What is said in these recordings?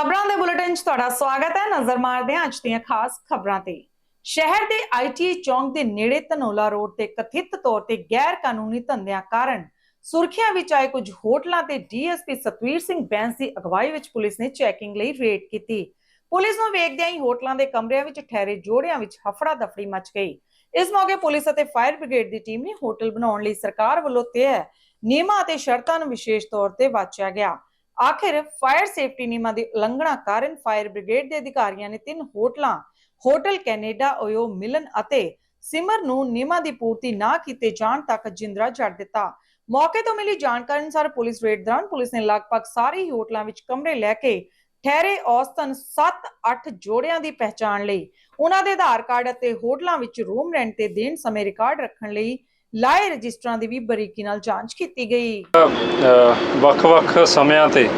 ਖਬਰਾਂ ਦੇ ਬੁਲੇਟਿਨ 'ਚ ਤੁਹਾਡਾ ਸਵਾਗਤ ਹੈ। ਨਜ਼ਰ ਮਾਰਦੇ ਹਾਂ ਅੱਜ ਦੀਆਂ ਖਾਸ ਖਬਰਾਂ ਤੇ। ਸ਼ਹਿਰ ਦੇ ਆਈਟੀ ਚੌਂਕ ਦੇ ਨੇੜੇ ਧਨੋਲਾ ਰੋਡ ਤੇ ਕਥਿਤ ਤੌਰ ਤੇ ਗੈਰ ਕਾਨੂੰਨੀ ਧੰਦਿਆਂ ਕਾਰਨ ਸੁਰਖੀਆਂ ਵਿੱਚ ਆਏ ਕੁਝ ਹੋਟਲਾਂ ਤੇ ਡੀਐਸਪੀ ਸਤਵੀਰ ਸਿੰਘ ਬੈਂਸ ਦੀ ਅਗਵਾਈ ਵਿੱਚ ਪੁਲਿਸ ਨੇ ਚੈਕਿੰਗ ਲਈ ਰੇਡ ਕੀਤੀ। ਪੁਲਿਸ ਨੂੰ ਵੇਖਦਿਆਂ ਹੀ ਹੋਟਲਾਂ ਦੇ ਕਮਰਿਆਂ ਵਿੱਚ ਠਹਿਰੇ ਜੋੜਿਆਂ ਵਿੱਚ ਹਫੜਾ ਦਫੜੀ ਮਚ ਗਈ। ਇਸ ਮੌਕੇ ਪੁਲਿਸ ਅਤੇ ਫਾਇਰ ਬ੍ਰਿਗੇਡ ਦੀ ਟੀਮ ਨੇ ਹੋਟਲ ਬਣਾਉਣ ਲਈ ਸਰਕਾਰ ਵੱਲੋਂ ਤੈਅ ਨਿਯਮਾਂ ਅਤੇ ਸ਼ਰਤਾਂ ਨੂੰ ਵਿਸ਼ੇਸ਼ ਤੌਰ ਤੇ ਵਾਚਿਆ ਗਿਆ। ਆਖਿਰ ਫਾਇਰ ਸੇਫਟੀ ਨਿਯਮਾਂ ਦੀ ਉਲੰਘਣਾ ਕਾਰਨ ਫਾਇਰ ਬ੍ਰਿਗੇਡ ਦੇ ਅਧਿਕਾਰੀਆਂ ਨੇ ਤਿੰਨ ਹੋਟਲਾਂ, ਹੋਟਲ ਕੈਨੇਡਾ ਓਯੋ ਮਿਲਨ ਅਤੇ ਸਿਮਰ ਨੂੰ ਨਿਯਮਾਂ ਦੀ ਪੂਰਤੀ ਨਾ ਕੀਤੇ ਜਾਣ ਤੱਕ ਜਿੰਦਰਾ ਜੜ ਦਿੱਤਾ। ਮੌਕੇ ਤੋਂ ਮਿਲੀ ਜਾਣਕਾਰੀ ਅਨੁਸਾਰ ਪੁਲਿਸ ਰੇਡ ਦੌਰਾਨ ਪੁਲਿਸ ਨੇ ਲਗਭਗ ਸਾਰੇ ਹੀ ਹੋਟਲਾਂ ਵਿੱਚ ਕਮਰੇ ਲੈ ਕੇ ਠਹਿਰੇ ਔਸਤਨ 7-8 ਜੋੜਿਆਂ ਦੀ ਪਹਿਚਾਣ ਲਈ। ਉਹਨਾਂ ਦੇ ਆਧਾਰ ਕਾਰਡ ਅਤੇ ਹੋਟਲਾਂ ਵਿੱਚ ਰੂਮ ਰੈਂਟ ਤੇ ਦੇਣ ਸਮੇਂ ਰਿਕਾਰਡ ਰੱਖਣ ਲਈ ਲਾਏ ਰਜਿਸਟਰਾਂ ਦੀ ਵੀ ਬਰੀਕੀ ਨਾਲ ਜਾਂਚ ਕੀਤੀ ਗਈ। ਵੱਖ-ਵੱਖ ਸਮਿਆਂ ਤੇ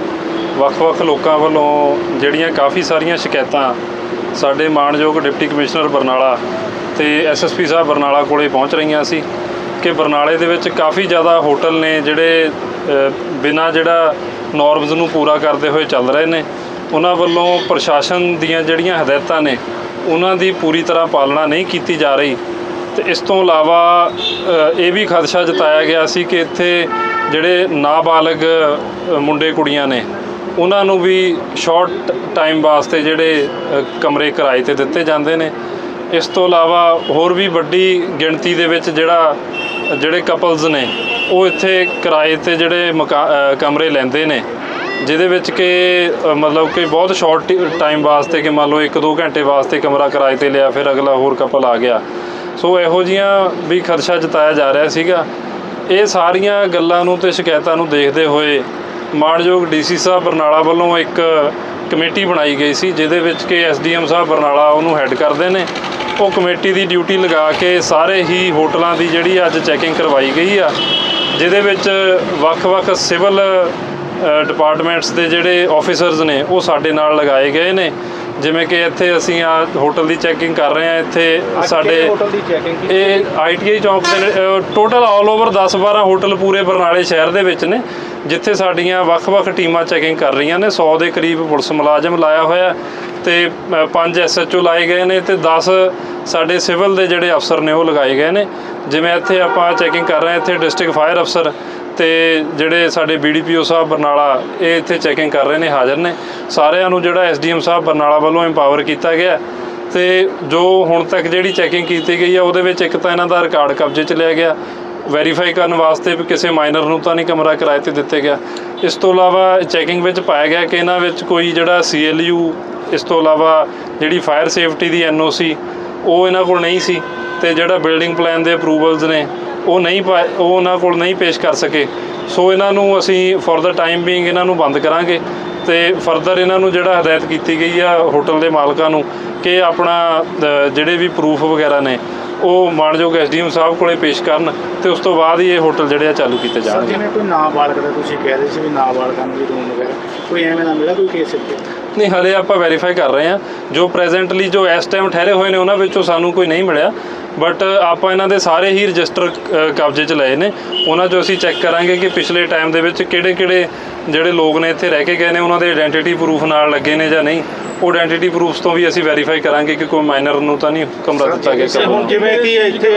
ਵੱਖ-ਵੱਖ ਲੋਕਾਂ ਵੱਲੋਂ ਜਿਹੜੀਆਂ ਕਾਫੀ ਸਾਰੀਆਂ ਸ਼ਿਕਾਇਤਾਂ ਸਾਡੇ ਮਾਣਯੋਗ ਡਿਪਟੀ ਕਮਿਸ਼ਨਰ ਬਰਨਾਲਾ ਤੇ ਐਸਐਸਪੀ ਸਾਹਿਬ ਬਰਨਾਲਾ ਕੋਲੇ ਪਹੁੰਚ ਰਹੀਆਂ ਸੀ ਕਿ ਬਰਨਾਲੇ ਦੇ ਵਿੱਚ ਕਾਫੀ ਜ਼ਿਆਦਾ ਹੋਟਲ ਨੇ ਜਿਹੜੇ ਅ, ਬਿਨਾਂ ਜਿਹੜਾ ਨਾਰਮਸ ਨੂੰ ਪੂਰਾ ਕਰਦੇ ਹੋਏ ਚੱਲ ਰਹੇ ਨੇ। ਉਹਨਾਂ ਵੱਲੋਂ ਪ੍ਰਸ਼ਾਸਨ ਦੀਆਂ ਜਿਹੜੀਆਂ ਹਦਾਇਤਾਂ ਨੇ ਉਹਨਾਂ ਦੀ ਪੂਰੀ ਤਰ੍ਹਾਂ ਪਾਲਣਾ ਨਹੀਂ ਕੀਤੀ ਜਾ ਰਹੀ। ਤੇ ਇਸ ਤੋਂ ਇਲਾਵਾ ਇਹ ਵੀ ਖਦਸ਼ਾ ਜਤਾਇਆ ਗਿਆ ਸੀ ਕਿ ਇੱਥੇ ਜਿਹੜੇ ਨਾਬਾਲਗ ਮੁੰਡੇ ਕੁੜੀਆਂ ਨੇ, ਉਹਨਾਂ ਨੂੰ ਵੀ ਸ਼ਾਰਟ ਟਾਈਮ ਵਾਸਤੇ ਜਿਹੜੇ ਕਮਰੇ ਕਿਰਾਏ ਤੇ ਦਿੱਤੇ ਜਾਂਦੇ ਨੇ। ਇਸ ਤੋਂ ਇਲਾਵਾ ਹੋਰ ਵੀ ਵੱਡੀ ਗਿਣਤੀ ਦੇ ਵਿੱਚ ਜਿਹੜਾ, ਜਿਹੜੇ ਕਪਲਸ ਨੇ, ਉਹ ਇੱਥੇ ਕਿਰਾਏ ਤੇ ਜਿਹੜੇ ਮਕਾ- ਕਮਰੇ ਲੈਂਦੇ ਨੇ, ਜਿਹਦੇ ਵਿੱਚ ਕਿ ਮਤਲਬ ਕਿ ਬਹੁਤ ਸ਼ਾਰਟ ਟਾਈਮ ਵਾਸਤੇ ਕਿ ਮੰਨ ਲਓ 1-2 ਘੰਟੇ ਵਾਸਤੇ ਕਮਰਾ ਕਿਰਾਏ ਤੇ ਲਿਆ, ਫਿਰ ਅਗਲਾ ਹੋਰ ਕਪਲ ਆ ਗਿਆ। ਸੋ ਇਹੋ ਜੀਆਂ ਵੀ ਖਦਸ਼ਾ ਜਤਾਇਆ ਜਾ ਰਿਹਾ ਸੀਗਾ। ਇਹ ਸਾਰੀਆਂ ਗੱਲਾਂ ਨੂੰ ਤੇ ਸ਼ਿਕਾਇਤਾਂ ਨੂੰ ਦੇਖਦੇ ਹੋਏ ਮਾਣਯੋਗ ਡੀਸੀ ਸਾਹਿਬ ਬਰਨਾਲਾ ਵੱਲੋਂ ਇੱਕ ਕਮੇਟੀ ਬਣਾਈ ਗਈ ਸੀ, ਜਿਹਦੇ ਵਿੱਚ ਕਿ ਐਸਡੀਐਮ ਸਾਹਿਬ ਬਰਨਾਲਾ ਉਹਨੂੰ ਹੈੱਡ ਕਰਦੇ ਨੇ। ਉਹ ਕਮੇਟੀ ਦੀ ਡਿਊਟੀ ਲਗਾ ਕੇ ਸਾਰੇ ਹੀ ਹੋਟਲਾਂ ਦੀ ਜਿਹੜੀ ਅੱਜ ਚੈਕਿੰਗ ਕਰਵਾਈ ਗਈ ਆ, ਜਿਹਦੇ ਵਿੱਚ ਵੱਖ-ਵੱਖ ਸਿਵਲ ਡਿਪਾਰਟਮੈਂਟਸ ਦੇ ਜਿਹੜੇ ਆਫੀਸਰਸ ਨੇ, ਉਹ ਸਾਡੇ ਨਾਲ ਲਗਾਏ ਗਏ ਨੇ। ਜਿਵੇਂ ਕਿ ਇੱਥੇ ਅਸੀਂ ਆ ਹੋਟਲ ਦੀ ਚੈਕਿੰਗ ਕਰ ਰਹੇ ਆ ਇੱਥੇ ਸਾਡੇ ਹੋਟਲ ਦੀ ਚੈਕਿੰਗ ਇਹ ਆਈਟੀਆਈ ਚੌਂਕ ਦੇ ਟੋਟਲ ਆਲ ਓਵਰ 10-12 ਹੋਟਲ ਪੂਰੇ ਬਰਨਾਲੇ ਸ਼ਹਿਰ ਦੇ ਵਿੱਚ ਨੇ ਜਿੱਥੇ ਸਾਡੀਆਂ ਵੱਖ-ਵੱਖ ਟੀਮਾਂ ਚੈਕਿੰਗ ਕਰ ਰਹੀਆਂ ਨੇ 100 ਦੇ ਕਰੀਬ ਪੁਲਿਸ ਮੁਲਾਜ਼ਮ ਲਾਇਆ ਹੋਇਆ ਤੇ 5 ਐਸਐਚਓ ਲਾਏ ਗਏ ਨੇ ਤੇ 10 ਸਾਡੇ ਸਿਵਲ ਦੇ ਜਿਹੜੇ ਅਫਸਰ ਨੇ ਉਹ ਲਗਾਏ ਗਏ ਨੇ। ਜਿਵੇਂ ਇੱਥੇ ਆਪਾਂ ਚੈਕਿੰਗ ਕਰ ਰਹੇ ਹਾਂ ਇੱਥੇ ਡਿਸਟ੍ਰਿਕਟ ਫਾਇਰ ਅਫਸਰ ਤੇ ਜਿਹੜੇ ਸਾਡੇ ਬੀਡੀਪੀਓ ਸਾਹਿਬ ਬਰਨਾਲਾ, ਇਹ ਇੱਥੇ ਚੈਕਿੰਗ ਕਰ ਰਹੇ ਨੇ, ਹਾਜ਼ਰ ਨੇ। ਸਾਰਿਆਂ ਨੂੰ ਜਿਹੜਾ ਐਸਡੀਐਮ ਸਾਹਿਬ ਬਰਨਾਲਾ ਵੱਲੋਂ ਐਮਪਾਵਰ ਕੀਤਾ ਗਿਆ। ਤੇ ਜੋ ਹੁਣ ਤੱਕ ਜਿਹੜੀ ਚੈਕਿੰਗ ਕੀਤੀ ਗਈ ਆ, ਉਹਦੇ ਵਿੱਚ ਇੱਕ ਤਾਂ ਇਹਨਾਂ ਦਾ ਰਿਕਾਰਡ ਕਬਜ਼ੇ 'ਚ ਲਿਆ ਗਿਆ। ਵੈਰੀਫਾਈ ਕਰਨ ਵਾਸਤੇ ਵੀ ਕਿਸੇ ਮਾਈਨਰ ਨੂੰ ਤਾਂ ਨਹੀਂ ਕਮਰਾ ਕਿਰਾਏ ਤੇ ਦਿੱਤੇ ਗਿਆ। ਇਸ ਤੋਂ ਇਲਾਵਾ ਚੈਕਿੰਗ ਵਿੱਚ ਪਾਇਆ ਗਿਆ ਕਿ ਇਹਨਾਂ ਵਿੱਚ ਕੋਈ ਜਿਹੜਾ ਸੀਐਲਯੂ ਇਸ ਤੋਂ ਇਲਾਵਾ ਜਿਹੜੀ ਫਾਇਰ ਸੇਫਟੀ ਦੀ ਐਨਓਸੀ ਉਹ ਇਹਨਾਂ ਕੋਲ ਨਹੀਂ ਸੀ। ਤੇ ਜਿਹੜਾ ਬਿਲਡਿੰਗ ਪਲਾਨ ਦੇ ਅਪਰੂਵਲਸ ਨੇ ਉਹ ਨਹੀਂ ਉਹ ਉਹਨਾਂ ਕੋਲ ਨਹੀਂ ਪੇਸ਼ ਕਰ ਸਕੇ। ਸੋ ਇਹਨਾਂ ਨੂੰ ਅਸੀਂ ਫॉर ਦਾ ਟਾਈਮ ਬੀਇੰਗ ਇਹਨਾਂ ਨੂੰ ਬੰਦ ਕਰਾਂਗੇ ਤੇ ਫਰਦਰ ਇਹਨਾਂ ਨੂੰ ਜਿਹੜਾ ਹਦਾਇਤ ਕੀਤੀ ਗਈ ਆ ਹੋਟਲ ਦੇ ਮਾਲਕਾਂ ਨੂੰ ਕਿ ਆਪਣਾ ਜਿਹੜੇ ਵੀ ਪ੍ਰੂਫ ਵਗੈਰਾ ਨੇ ਉਹ ਮਾਣਯੋਗ ਐਸਡੀਐਮ ਸਾਹਿਬ ਕੋਲੇ ਪੇਸ਼ ਕਰਨ ਤੇ ਉਸ ਤੋਂ ਬਾਅਦ ਹੀ ਇਹ ਹੋਟਲ ਜਿਹੜੇ ਆ ਚਾਲੂ ਕੀਤੇ ਜਾਣਗੇ। ਜਿਵੇਂ ਕੋਈ ਨਾਬਾਲਗ ਦਾ ਤੁਸੀਂ ਕਹਿ ਰਹੇ ਸੀ ਵੀ ਨਾਬਾਲਗਾਂ ਨੂੰ ਵੀ ਰੂਮ ਵਗੈਰਾ ਕੋਈ ਐਵੇਂ ਦਾ ਮਿਲਿਆ ਕੋਈ ਕੇਸ ਇੱਥੇ? ਨਹੀਂ ਹਲੇ ਆਪਾਂ ਵੈਰੀਫਾਈ ਕਰ ਰਹੇ ਹਾਂ। ਜੋ ਪ੍ਰੈਜ਼ੈਂਟਲੀ ਜੋ ਇਸ ਟਾਈਮ ਠਹਿਰੇ ਹੋਏ ਨੇ ਉਹਨਾਂ ਵਿੱਚੋਂ ਸਾਨੂੰ ਕੋਈ ਨਹੀਂ ਮਿਲਿਆ। ਬਟ ਆਪਾਂ ਇਹਨਾਂ ਦੇ ਸਾਰੇ ਹੀ ਰਜਿਸਟਰ ਕਬਜ਼ੇ 'ਚ ਲਏ ਨੇ। ਉਹਨਾਂ 'ਚੋਂ ਅਸੀਂ ਚੈੱਕ ਕਰਾਂਗੇ ਕਿ ਪਿਛਲੇ ਟਾਈਮ ਦੇ ਵਿੱਚ ਕਿਹੜੇ-ਕਿਹੜੇ ਜਿਹੜੇ ਲੋਕ ਨੇ ਇੱਥੇ ਰਹਿ ਕੇ ਗਏ ਨੇ ਉਹਨਾਂ ਦੇ ਆਇਡੈਂਟੀਟੀ ਪ੍ਰੂਫ ਨਾਲ ਲੱਗੇ ਨੇ ਜਾਂ ਨਹੀਂ। ਉਹ ਆਇਡੈਂਟੀਟੀ ਪ੍ਰੂਫਸ ਤੋਂ ਵੀ ਅਸੀਂ ਵੈਰੀਫਾਈ ਕਰਾਂਗੇ ਕਿ ਕੋਈ ਮਾਈਨਰ ਨੂੰ ਤਾਂ ਨਹੀਂ ਕਮਰਾ ਦਿੱਤਾ ਗਿਆ ਹੁਣ ਜਿਵੇਂ ਕਿ ਇੱਥੇ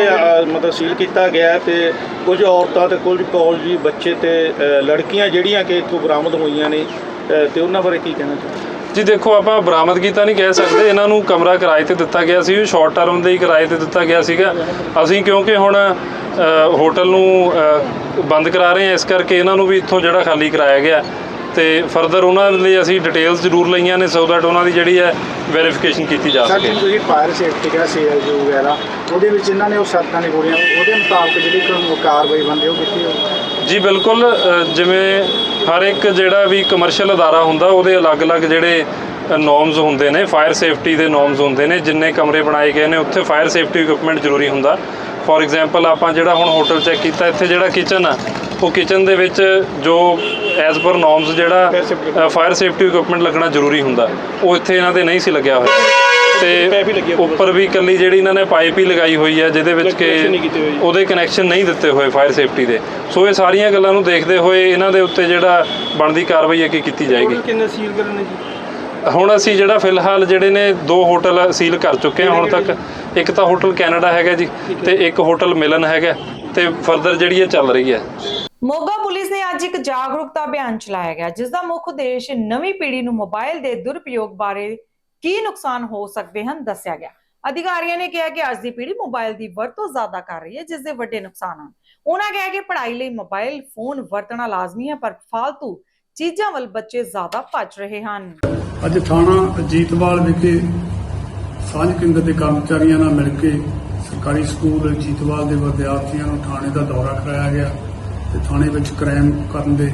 ਮਤਲਬ ਸੀਲ ਕੀਤਾ ਗਿਆ ਤੇ ਕੁਝ ਔਰਤਾਂ ਤੇ ਕੁਝ ਕਾਲਜੀ ਬੱਚੇ ਤੇ ਲੜਕੀਆਂ ਜਿਹੜੀਆਂ ਕਿ ਇੱਥੋਂ ਬਰਾਮਦ ਹੋਈਆਂ ਨੇ ਤੇ ਉਹਨਾਂ ਬਾਰੇ ਕੀ ਕਹਿਣਾ ਚਾਹੁੰਦੇ ਜੀ ਦੇਖੋ, ਆਪਾਂ ਬਰਾਮਦਗੀ ਤਾਂ ਨਹੀਂ ਕਹਿ ਸਕਦੇ। ਇਹਨਾਂ ਨੂੰ ਕਮਰਾ ਕਿਰਾਏ ਤੇ ਦਿੱਤਾ ਗਿਆ ਸੀ ਸ਼ਾਰਟ ਟਰਮ ਦੇ ਹੀ ਕਿਰਾਏ ਤੇ ਦਿੱਤਾ ਗਿਆ ਸੀਗਾ। ਅਸੀਂ ਕਿਉਂਕਿ ਹੁਣ ਹੋਟਲ ਨੂੰ ਬੰਦ ਕਰਾ ਰਹੇ ਹਾਂ, ਇਸ ਕਰਕੇ ਇਹਨਾਂ ਨੂੰ ਵੀ ਇੱਥੋਂ ਜਿਹੜਾ ਖਾਲੀ ਕਰਾਇਆ ਗਿਆ। ਤੇ ਫਰਦਰ ਉਹਨਾਂ ਲਈ ਅਸੀਂ ਡਿਟੇਲਸ ਜ਼ਰੂਰ ਲਈਆਂ ਨੇ ਸੋ ਦੈਟ ਉਹਨਾਂ ਦੀ ਜਿਹੜੀ ਹੈ ਵੈਰੀਫਿਕੇਸ਼ਨ ਕੀਤੀ ਜਾ ਸਰ ਸਕੇ ਜਿਵੇਂ ਤੁਸੀਂ ਫਾਇਰ ਸੇਫਟੀ ਕਿਹਾ ਸੀਐਲਜੀ ਵਗੈਰਾ ਉਹਦੇ ਵਿੱਚ ਇਹਨਾਂ ਨੇ ਉਹ ਸ਼ਰਤਾਂ ਨੇ ਗੋਲੀਆਂ ਉਹਦੇ ਮੁਤਾਬਕ ਜਿਹੜੀ ਕਾਨੂੰਨ ਕਾਰਵਾਈ ਬੰਦੇ ਉਹ ਕੀਤੀ ਹੋਈ ਜੀ ਬਿਲਕੁਲ ਅ, ਜਿਵੇਂ ਹਰ ਇੱਕ ਜਿਹੜਾ ਵੀ ਕਮਰਸ਼ੀਅਲ ਅਦਾਰਾ ਹੁੰਦਾ ਉਹਦੇ ਅਲੱਗ-ਅਲੱਗ ਜਿਹੜੇ ਨੋਰਮਸ ਹੁੰਦੇ ਨੇ ਫਾਇਰ ਸੇਫਟੀ ਦੇ ਨੋਰਮਸ ਹੁੰਦੇ ਨੇ ਜਿੰਨੇ ਕਮਰੇ ਬਣਾਏ ਗਏ ਨੇ ਉੱਥੇ ਫਾਇਰ ਸੇਫਟੀ ਇਕਵਿਪਮੈਂਟ ਜ਼ਰੂਰੀ ਹੁੰਦਾ। ਫੋਰ ਐਗਜ਼ਾਮਪਲ ਆਪਾਂ ਜਿਹੜਾ ਹੁਣ ਹੋਟਲ ਚੈੱਕ ਕੀਤਾ ਇੱਥੇ ਜਿਹੜਾ ਕਿਚਨ ਆ ਉਹ ਕਿਚਨ ਦੇ ਵਿੱਚ ਜੋ ਐਜ਼ ਪਰ ਨੋਰਮਸ ਜਿਹੜਾ ਫਾਇਰ ਸੇਫਟੀ ਇਕਵਿਪਮੈਂਟ ਲੱਗਣਾ ਜ਼ਰੂਰੀ ਹੁੰਦਾ ਉਹ ਇੱਥੇ ਇਹਨਾਂ ਦੇ ਨਹੀਂ ਸੀ ਲੱਗਿਆ ਹੋਇਆ ਤੇ। ਉੱਪਰ ਵੀ ਇਕੱਲੀ ਜਿਹੜੀ ਇਹਨਾਂ ਨੇ ਪਾਈਪ ਹੀ ਲਗਾਈ ਹੋਈ ਹੈ ਜਿਹਦੇ ਵਿੱਚ ਕਿ। ਉਹਦੇ ਕਨੈਕਸ਼ਨ ਨਹੀਂ ਦਿੱਤੇ ਹੋਏ ਫਾਇਰ ਸੇਫਟੀ ਦੇ ਸੋ ਇਹ ਸਾਰੀਆਂ ਗੱਲਾਂ ਨੂੰ ਦੇਖਦੇ ਹੋਏ ਇਹਨਾਂ ਦੇ ਉੱਤੇ ਜਿਹੜਾ ਬਣਦੀ ਕਾਰਵਾਈ ਹੈ ਕਿ ਕੀਤੀ ਜਾਏਗੀ ਕਿੰਨੇ ਸੀਲ ਕਰਨੇ ਜੀ ਹੁਣ ਅਸੀਂ ਜਿਹੜਾ ਫਿਲਹਾਲ ਜਿਹੜੇ ਨੇ ਦੋ ਹੋਟਲ ਸੀਲ ਕਰ ਚੁੱਕੇ ਹਾਂ ਹੁਣ ਤੱਕ ਇੱਕ ਤਾਂ ਹੋਟਲ ਕੈਨੇਡਾ ਹੈਗਾ ਜੀ ਤੇ ਇੱਕ ਹੋਟਲ ਮਿਲਨ ਹੈਗਾ ਤੇ ਫਰਦਰ ਜਿਹੜੀ ਇਹ ਚੱਲ ਰਹੀ ਹੈ। ਮੋਗਾ ਪੁਲਿਸ ਨੇ ਅੱਜ ਇੱਕ ਜਾਗਰੂਕਤਾ ਅਭਿਆਨ ਚਲਾਇਆ ਗਿਆ ਜਿਸ ਦਾ ਮੁੱਖ ਉਦੇਸ਼ ਨਵੀਂ ਪੀੜ੍ਹੀ ਨੂੰ ਮੋਬਾਈਲ ਦੇ ਦੁਰਉਪਯੋਗ ਬਾਰੇ ਕੀ ਨੁਕਸਾਨ ਹੋ ਸਕਦੇ ਹਨ ਦੱਸਿਆ ਗਿਆ। ਅਧਿਕਾਰੀਆਂ ਨੇ ਕਿਹਾ ਕਿ ਅੱਜ ਦੀ ਪੀੜ੍ਹੀ ਮੋਬਾਈਲ ਦੀ ਵਰਤੋਂ ਜ਼ਿਆਦਾ ਕਰ ਰਹੀ ਹੈ ਜਿਸ ਦੇ ਵੱਡੇ ਨੁਕਸਾਨ ਹਨ। ਉਹਨਾਂ ਕਿਹਾ ਕਿ ਪੜ੍ਹਾਈ ਲਈ ਮੋਬਾਈਲ ਫੋਨ ਵਰਤਣਾ ਲਾਜ਼ਮੀ ਹੈ ਪਰ ਫालतू ਚੀਜ਼ਾਂ ਵੱਲ ਬੱਚੇ ਜ਼ਿਆਦਾ ਭੱਜ ਰਹੇ ਹਨ। ਅੱਜ ਥਾਣਾ ਅਜੀਤਵਾਲ ਵਿਖੇ ਸਾਂਝ ਕੇਂਦਰ ਦੇ ਕਰਮਚਾਰੀਆਂ ਨਾਲ ਮਿਲ ਕੇ ਸਰਕਾਰੀ ਸਕੂਲ ਅਜੀਤਵਾਲ ਦੇ ਵਿਦਿਆਰਥੀਆਂ ਨੂੰ ਥਾਣੇ ਦਾ ਦੌਰਾ ਕਰਾਇਆ ਗਿਆ ਤੇ ਥਾਣੇ ਵਿੱਚ ਕ੍ਰਾਈਮ ਕਰਨ ਦੇ,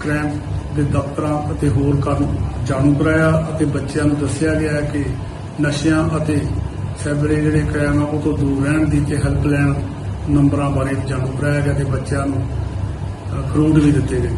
ਕ੍ਰਾਈਮ ਦੇ ਦਫ਼ਤਰਾਂ ਅਤੇ ਹੋਰ ਕਰਨ ਜਾਣੂ ਕਰਾਇਆ ਅਤੇ ਬੱਚਿਆਂ ਨੂੰ ਦੱਸਿਆ ਗਿਆ ਕਿ ਨਸ਼ਿਆਂ ਅਤੇ ਸਾਈਬਰ ਜਿਹੜੇ ਕ੍ਰਾਈਮ ਆ, ਉਹ ਤੋਂ ਦੂਰ ਰਹਿਣ ਦੀ ਤੇ ਹੈਲਪਲਾਈਨ ਨੰਬਰਾਂ ਬਾਰੇ ਜਾਣੂ ਕਰਾਇਆ ਗਿਆ ਤੇ ਬੱਚਿਆਂ ਨੂੰ ਫਰੂਟ ਵੀ ਦਿੱਤੇ ਗਏ।